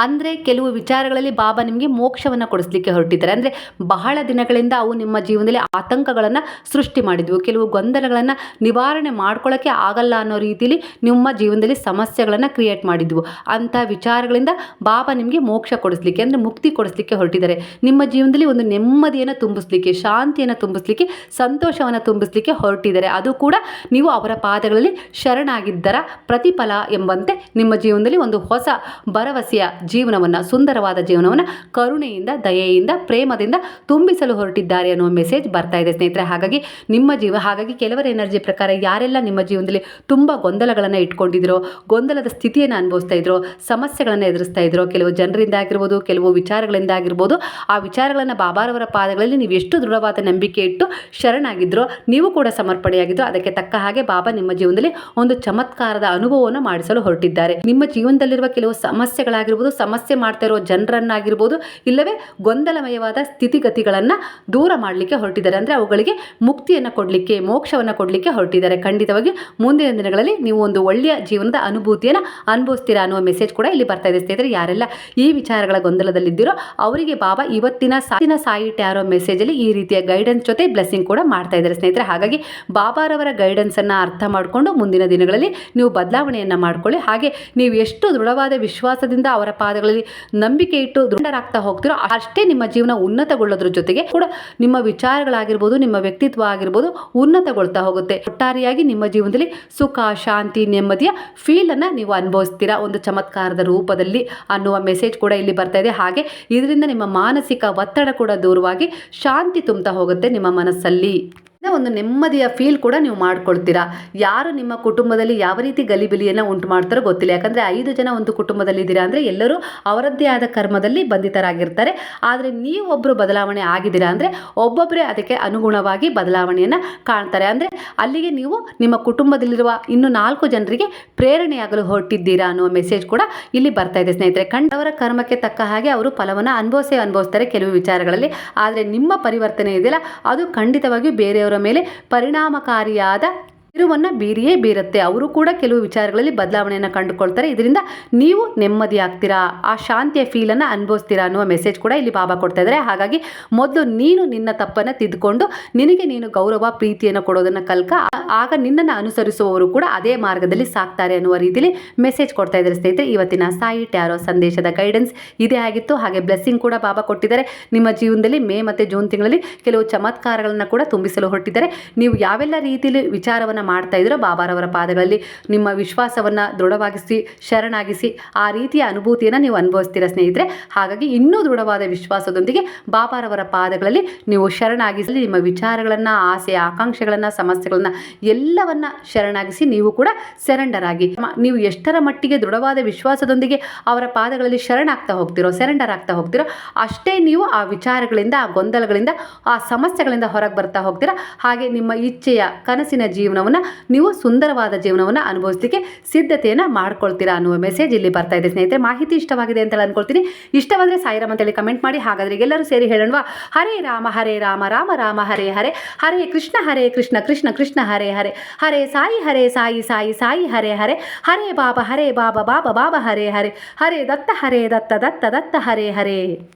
ಅಂದರೆ ಕೆಲವು ವಿಚಾರಗಳಲ್ಲಿ ಬಾಬಾ ನಿಮಗೆ ಮೋಕ್ಷವನ್ನು ಕೊಡಿಸ್ಲಿಕ್ಕೆ ಹೊರಟಿದ್ದಾರೆ. ಅಂದರೆ ಬಹಳ ದಿನಗಳಿಂದ ಅವು ನಿಮ್ಮ ಜೀವನದಲ್ಲಿ ಆತಂಕಗಳನ್ನು ಸೃಷ್ಟಿ ಮಾಡಿದ್ವು. ಕೆಲವು ಗೊಂದಲಗಳನ್ನು ನಿವಾರಣೆ ಮಾಡ್ಕೊಳ್ಳೋಕ್ಕೆ ಆಗಲ್ಲ ಅನ್ನೋ ರೀತಿಯಲ್ಲಿ ನಿಮ್ಮ ಜೀವನದಲ್ಲಿ ಸಮಸ್ಯೆಗಳನ್ನು ಕ್ರಿಯೇಟ್ ಮಾಡಿದ್ವು. ಅಂಥ ವಿಚಾರಗಳಿಂದ ಬಾಬಾ ನಿಮಗೆ ಮೋಕ್ಷ ಕೊಡಿಸ್ಲಿಕ್ಕೆ, ಅಂದರೆ ಮುಕ್ತಿ ಕೊಡಿಸ್ಲಿಕ್ಕೆ ಹೊರಟಿದ್ದಾರೆ. ನಿಮ್ಮ ಜೀವನದಲ್ಲಿ ಒಂದು ನೆಮ್ಮದಿಯನ್ನು ತುಂಬಿಸ್ಲಿಕ್ಕೆ, ಶಾಂತಿಯನ್ನು ತುಂಬಿಸ್ಲಿಕ್ಕೆ, ಸಂತೋಷವನ್ನು ತುಂಬಿಸ್ಲಿಕ್ಕೆ ಹೊರಟಿದ್ದಾರೆ. ಅದು ಕೂಡ ನೀವು ಅವರ ಪಾದಗಳಲ್ಲಿ ಶರಣಾಗಿದ್ದರ ಪ್ರತಿಫಲ ಎಂಬಂತೆ ನಿಮ್ಮ ಜೀವನದಲ್ಲಿ ಒಂದು ಹೊಸ ಭರವಸೆಯ ಜೀವನವನ್ನು, ಸುಂದರವಾದ ಜೀವನವನ್ನು ಕರುಣೆಯಿಂದ, ದಯೆಯಿಂದ, ಪ್ರೇಮದಿಂದ ತುಂಬಿಸಲು ಹೊರಟಿದ್ದಾರೆ ಅನ್ನುವ ಮೆಸೇಜ್ ಬರ್ತಾ ಇದೆ ಸ್ನೇಹಿತರೆ. ಹಾಗಾಗಿ ನಿಮ್ಮ ಜೀವ, ಹಾಗಾಗಿ ಕೆಲವರ ಎನರ್ಜಿ ಪ್ರಕಾರ ಯಾರೆಲ್ಲ ನಿಮ್ಮ ಜೀವನದಲ್ಲಿ ತುಂಬ ಗೊಂದಲಗಳನ್ನು ಇಟ್ಕೊಂಡಿದ್ರೋ, ಗೊಂದಲದ ಸ್ಥಿತಿಯನ್ನು ಅನುಭವಿಸ್ತಾ ಇದ್ರೋ, ಸಮಸ್ಯೆಗಳನ್ನು ಎದುರಿಸ್ತಾ ಇದ್ರೋ, ಕೆಲವು ಜನರಿಂದ ಆಗಿರ್ಬೋದು, ಕೆಲವು ವಿಚಾರಗಳಿಂದ ಆಗಿರ್ಬೋದು, ಆ ವಿಚಾರಗಳನ್ನು ಬಾಬಾರವರ ಪಾದಗಳಲ್ಲಿ ನೀವು ಎಷ್ಟು ದೃಢವಾದ ನಂಬಿಕೆ ಇಟ್ಟು ಶರಣಾಗಿದ್ರೋ, ನೀವು ಕೂಡ ಸಮರ್ಪಣೆಯಾಗಿದ್ದರು ಅದಕ್ಕೆ ತಕ್ಕ ಹಾಗೆ ಬಾಬಾ ನಿಮ್ಮ ಜೀವನದಲ್ಲಿ ಒಂದು ಚಮತ್ಕಾರದ ಅನುಭವವನ್ನು ಮಾಡಿಸಲು ಹೊರಟಿದ್ದಾರೆ. ನಿಮ್ಮ ಜೀವನದಲ್ಲಿರುವ ಕೆಲವು ಸಮಸ್ಯೆಗಳಾಗಿರ್ಬೋದು ಸಮಸ್ಯೆ ಮಾಡ್ತಾ ಇರೋ ಜನರನ್ನಾಗಿರ್ಬೋದು, ಇಲ್ಲವೇ ಗೊಂದಲಮಯವಾದ ಸ್ಥಿತಿಗತಿಗಳನ್ನು ದೂರ ಮಾಡಲಿಕ್ಕೆ ಹೊರಟಿದ್ದಾರೆ. ಅಂದರೆ ಅವುಗಳಿಗೆ ಮುಕ್ತಿಯನ್ನು ಕೊಡಲಿಕ್ಕೆ, ಮೋಕ್ಷವನ್ನು ಕೊಡಲಿಕ್ಕೆ ಹೊರಟಿದ್ದಾರೆ. ಖಂಡಿತವಾಗಿ ಮುಂದಿನ ದಿನಗಳಲ್ಲಿ ನೀವು ಒಂದು ಒಳ್ಳೆಯ ಜೀವನದ ಅನುಭೂತಿಯನ್ನು ಅನುಭವಿಸ್ತೀರಾ ಅನ್ನುವ ಮೆಸೇಜ್ ಕೂಡ ಇಲ್ಲಿ ಬರ್ತಾ ಇದೆ. ಸ್ನೇಹಿತರೆ, ಯಾರೆಲ್ಲ ಈ ವಿಚಾರಗಳ ಗೊಂದಲದಲ್ಲಿದ್ದೀರೋ, ಅವರಿಗೆ ಬಾಬಾ ಇವತ್ತಿನ ಸಾಯಿನ ಸಾಯಿ ಟ್ಯಾರೋ ಮೆಸೇಜಲ್ಲಿ ಈ ರೀತಿಯ ಗೈಡೆನ್ಸ್ ಜೊತೆ ಬ್ಲೆಸ್ಸಿಂಗ್ ಕೂಡ ಮಾಡ್ತಾ ಇದ್ದಾರೆ. ಸ್ನೇಹಿತರೆ, ಹಾಗಾಗಿ ಬಾಬಾರವರ ಗೈಡೆನ್ಸನ್ನು ಅರ್ಥ ಮಾಡಿಕೊಂಡು ಮುಂದಿನ ದಿನಗಳಲ್ಲಿ ನೀವು ಬದಲಾವಣೆಯನ್ನು ಮಾಡ್ಕೊಳ್ಳಿ. ಹಾಗೆ ನೀವು ಎಷ್ಟು ದೃಢವಾದ ವಿಶ್ವಾಸದಿಂದ ಅವರ ಪಾದಗಳಲ್ಲಿ ನಂಬಿಕೆ ಇಟ್ಟು ದೃಢರಾಗ್ತಾ ಹೋಗ್ತಿರೋ ಅಷ್ಟೇ ನಿಮ್ಮ ಜೀವನ ಉನ್ನತಗೊಳ್ಳೋದ್ರ ಜೊತೆಗೆ ಕೂಡ ನಿಮ್ಮ ವಿಚಾರಗಳಾಗಿರ್ಬೋದು, ನಿಮ್ಮ ವ್ಯಕ್ತಿತ್ವ ಆಗಿರ್ಬೋದು ಉನ್ನತಗೊಳ್ತಾ ಹೋಗುತ್ತೆ. ಒಟ್ಟಾರೆಯಾಗಿ ನಿಮ್ಮ ಜೀವನದಲ್ಲಿ ಸುಖ, ಶಾಂತಿ, ನೆಮ್ಮದಿಯ ಫೀಲನ್ನು ನೀವು ಅನುಭವಿಸ್ತೀರಾ? ಒಂದು ಚಮತ್ಕಾರದ ರೂಪದಲ್ಲಿ ಅನ್ನುವ ಮೆಸೇಜ್ ಕೂಡ ಇಲ್ಲಿ ಬರ್ತಾ ಇದೆ. ಹಾಗೆ ಇದರಿಂದ ನಿಮ್ಮ ಮಾನಸಿಕ ಒತ್ತಡ ಕೂಡ ದೂರವಾಗಿ ಶಾಂತಿ ತುಂಬ್ತಾ ಹೋಗುತ್ತೆ ನಿಮ್ಮ ಮನಸ್ಸಲ್ಲಿ. ಒಂದು ನೆಮ್ಮದಿಯ ಫೀಲ್ ಕೂಡ ನೀವು ಮಾಡ್ಕೊಳ್ತೀರಾ. ಯಾರು ನಿಮ್ಮ ಕುಟುಂಬದಲ್ಲಿ ಯಾವ ರೀತಿ ಗಲಿಬಿಲಿಯನ್ನು ಉಂಟು ಮಾಡ್ತಾರೋ ಗೊತ್ತಿಲ್ಲ. ಯಾಕಂದರೆ ಐದು ಜನ ಒಂದು ಕುಟುಂಬದಲ್ಲಿ ಇದ್ದೀರಾ ಅಂದರೆ ಎಲ್ಲರೂ ಅವರದ್ದೇ ಆದ ಕರ್ಮದಲ್ಲಿ ಬಂಧಿತರಾಗಿರ್ತಾರೆ. ಆದರೆ ನೀವೊಬ್ಬರು ಬದಲಾವಣೆ ಆಗಿದ್ದೀರಾ ಅಂದರೆ ಒಬ್ಬೊಬ್ಬರೇ ಅದಕ್ಕೆ ಅನುಗುಣವಾಗಿ ಬದಲಾವಣೆಯನ್ನು ಕಾಣ್ತಾರೆ. ಅಂದರೆ ಅಲ್ಲಿಗೆ ನೀವು ನಿಮ್ಮ ಕುಟುಂಬದಲ್ಲಿರುವ ಇನ್ನು ನಾಲ್ಕು ಜನರಿಗೆ ಪ್ರೇರಣೆಯಾಗಲು ಹೊರಟಿದ್ದೀರಾ ಅನ್ನುವ ಮೆಸೇಜ್ ಕೂಡ ಇಲ್ಲಿ ಬರ್ತಾ ಇದೆ ಸ್ನೇಹಿತರೆ. ಕಂಡವರ ಕರ್ಮಕ್ಕೆ ತಕ್ಕ ಹಾಗೆ ಅವರು ಫಲವನ್ನು ಅನುಭವಿಸೇ ಅನುಭವಿಸ್ತಾರೆ ಕೆಲವು ವಿಚಾರಗಳಲ್ಲಿ. ಆದರೆ ನಿಮ್ಮ ಪರಿವರ್ತನೆ ಇದೆಯಲ್ಲ, ಅದು ಖಂಡಿತವಾಗಿಯೂ ಬೇರೆಯವರ ಮೇಲೆ ಪರಿಣಾಮಕಾರಿಯಾದ ತಿರುವನ್ನು ಬೀರಿಯೇ ಬೀರುತ್ತೆ. ಅವರು ಕೂಡ ಕೆಲವು ವಿಚಾರಗಳಲ್ಲಿ ಬದಲಾವಣೆಯನ್ನು ಕಂಡುಕೊಳ್ತಾರೆ. ಇದರಿಂದ ನೀವು ನೆಮ್ಮದಿ ಆಗ್ತೀರಾ ಆ ಶಾಂತಿಯ ಫೀಲನ್ನು ಅನುಭವಿಸ್ತೀರಾ ಅನ್ನುವ ಮೆಸೇಜ್ ಕೂಡ ಇಲ್ಲಿ ಬಾಬಾ ಕೊಡ್ತಾ ಇದ್ದಾರೆ. ಹಾಗಾಗಿ ಮೊದಲು ನೀನು ನಿನ್ನ ತಪ್ಪನ್ನು ತಿದ್ದುಕೊಂಡು ನಿನಗೆ ನೀನು ಗೌರವ, ಪ್ರೀತಿಯನ್ನು ಕೊಡೋದನ್ನು ಕಲ್ಕ. ಆಗ ನಿನ್ನನ್ನು ಅನುಸರಿಸುವವರು ಕೂಡ ಅದೇ ಮಾರ್ಗದಲ್ಲಿ ಸಾಕ್ತಾರೆ ಅನ್ನುವ ರೀತಿಯಲ್ಲಿ ಮೆಸೇಜ್ ಕೊಡ್ತಾ ಇದ್ದಾರೆ ಸ್ನೇಹಿತರೆ. ಇವತ್ತಿನ ಸಾಯಿ ಟ್ಯಾರೋ ಸಂದೇಶದ ಗೈಡೆನ್ಸ್ ಇದೇ ಆಗಿತ್ತು. ಹಾಗೆ ಬ್ಲೆಸ್ಸಿಂಗ್ ಕೂಡ ಬಾಬಾ ಕೊಟ್ಟಿದ್ದಾರೆ. ನಿಮ್ಮ ಜೀವನದಲ್ಲಿ ಮೇ ಮತ್ತು ಜೂನ್ ತಿಂಗಳಲ್ಲಿ ಕೆಲವು ಚಮತ್ಕಾರಗಳನ್ನು ಕೂಡ ತುಂಬಿಸಲು ಹೊರಟಿದ್ದಾರೆ. ನೀವು ಯಾವೆಲ್ಲ ರೀತಿಯಲ್ಲಿ ವಿಚಾರವನ್ನು ಮಾಡ್ತಾ ಇದ್ರೋ ಬಾಬಾರವರ ಪಾದಗಳಲ್ಲಿ. ನಿಮ್ಮ ವಿಶ್ವಾಸವನ್ನು ದೃಢವಾಗಿಸಿ, ಶರಣಾಗಿಸಿ, ಆ ರೀತಿಯ ಅನುಭೂತಿಯನ್ನು ನೀವು ಅನುಭವಿಸ್ತೀರ ಸ್ನೇಹಿತರೆ? ಹಾಗಾಗಿ ಇನ್ನೂ ದೃಢವಾದ ವಿಶ್ವಾಸದೊಂದಿಗೆ ಬಾಬಾರವರ ಪಾದಗಳಲ್ಲಿ ನೀವು ಶರಣಾಗಿಸಲಿ. ನಿಮ್ಮ ವಿಚಾರಗಳನ್ನು, ಆಸೆ, ಆಕಾಂಕ್ಷೆಗಳನ್ನು, ಸಮಸ್ಯೆಗಳನ್ನು ಎಲ್ಲವನ್ನು ಶರಣಾಗಿಸಿ ನೀವು ಕೂಡ ಸೆರೆಂಡರ್ ಆಗಿ ನೀವು ಎಷ್ಟರ ಮಟ್ಟಿಗೆ ದೃಢವಾದ ವಿಶ್ವಾಸದೊಂದಿಗೆ ಅವರ ಪಾದಗಳಲ್ಲಿ ಶರಣಾಗ್ತಾ ಹೋಗ್ತಿರೋ ಸೆರೆಂಡರ್ ಆಗ್ತಾ ಹೋಗ್ತಿರೋ, ಅಷ್ಟೇ ನೀವು ಆ ವಿಚಾರಗಳಿಂದ, ಆ ಗೊಂದಲಗಳಿಂದ, ಆ ಸಮಸ್ಯೆಗಳಿಂದ ಹೊರಗೆ ಬರ್ತಾ ಹೋಗ್ತೀರಾ? ಹಾಗೆ ನಿಮ್ಮ ಇಚ್ಛೆಯ, ಕನಸಿನ ಜೀವನವನ್ನು ನೀವು ಸುಂದರವಾದ ಜೀವನವನ್ನು ಅನುಭವಿಸಲಿಕ್ಕೆ ಸಿದ್ಧತೆಯನ್ನು ಮಾಡ್ಕೊಳ್ತೀರಾ ಅನ್ನುವ ಮೆಸೇಜ್ ಇಲ್ಲಿ ಬರ್ತಾ ಇದೆ. ಸ್ನೇಹಿತರೆ, ಮಾಹಿತಿ ಇಷ್ಟವಾಗಿದೆ ಅಂತ ಅಂದ್ಕೊಳ್ತೀನಿ ಇಷ್ಟವಾದರೆ ಸಾಯಿರಾಮ್ ಅಂತೇಳಿ ಕಮೆಂಟ್ ಮಾಡಿ. ಹಾಗಾದರೆ ಎಲ್ಲರೂ ಸೇರಿ ಹೇಳೋಣವಾ? ಹರೇ ರಾಮ ಹರೇ ರಾಮ ರಾಮ ರಾಮ, ಹರೇ ಹರೇ. ಹರೇ ಕೃಷ್ಣ ಹರೇ ಕೃಷ್ಣ ಕೃಷ್ಣ ಕೃಷ್ಣ, ಹರೇ ಹರೇ. ಹರೇ ಸಾಯಿ ಹರೇ ಸಾಯಿ ಸಾಯಿ ಸಾಯಿ, ಹರೇ ಹರೇ. ಹರೇ ಬಾಬಾ ಹರೇ ಬಾಬಾ ಬಾಬಾ ಬಾಬಾ, ಹರೇ ಹರೇ. ಹರೇ ದತ್ತ ಹರೇ ದತ್ತ ದತ್ತ ದತ್ತ, ಹರೇ ಹರೇ.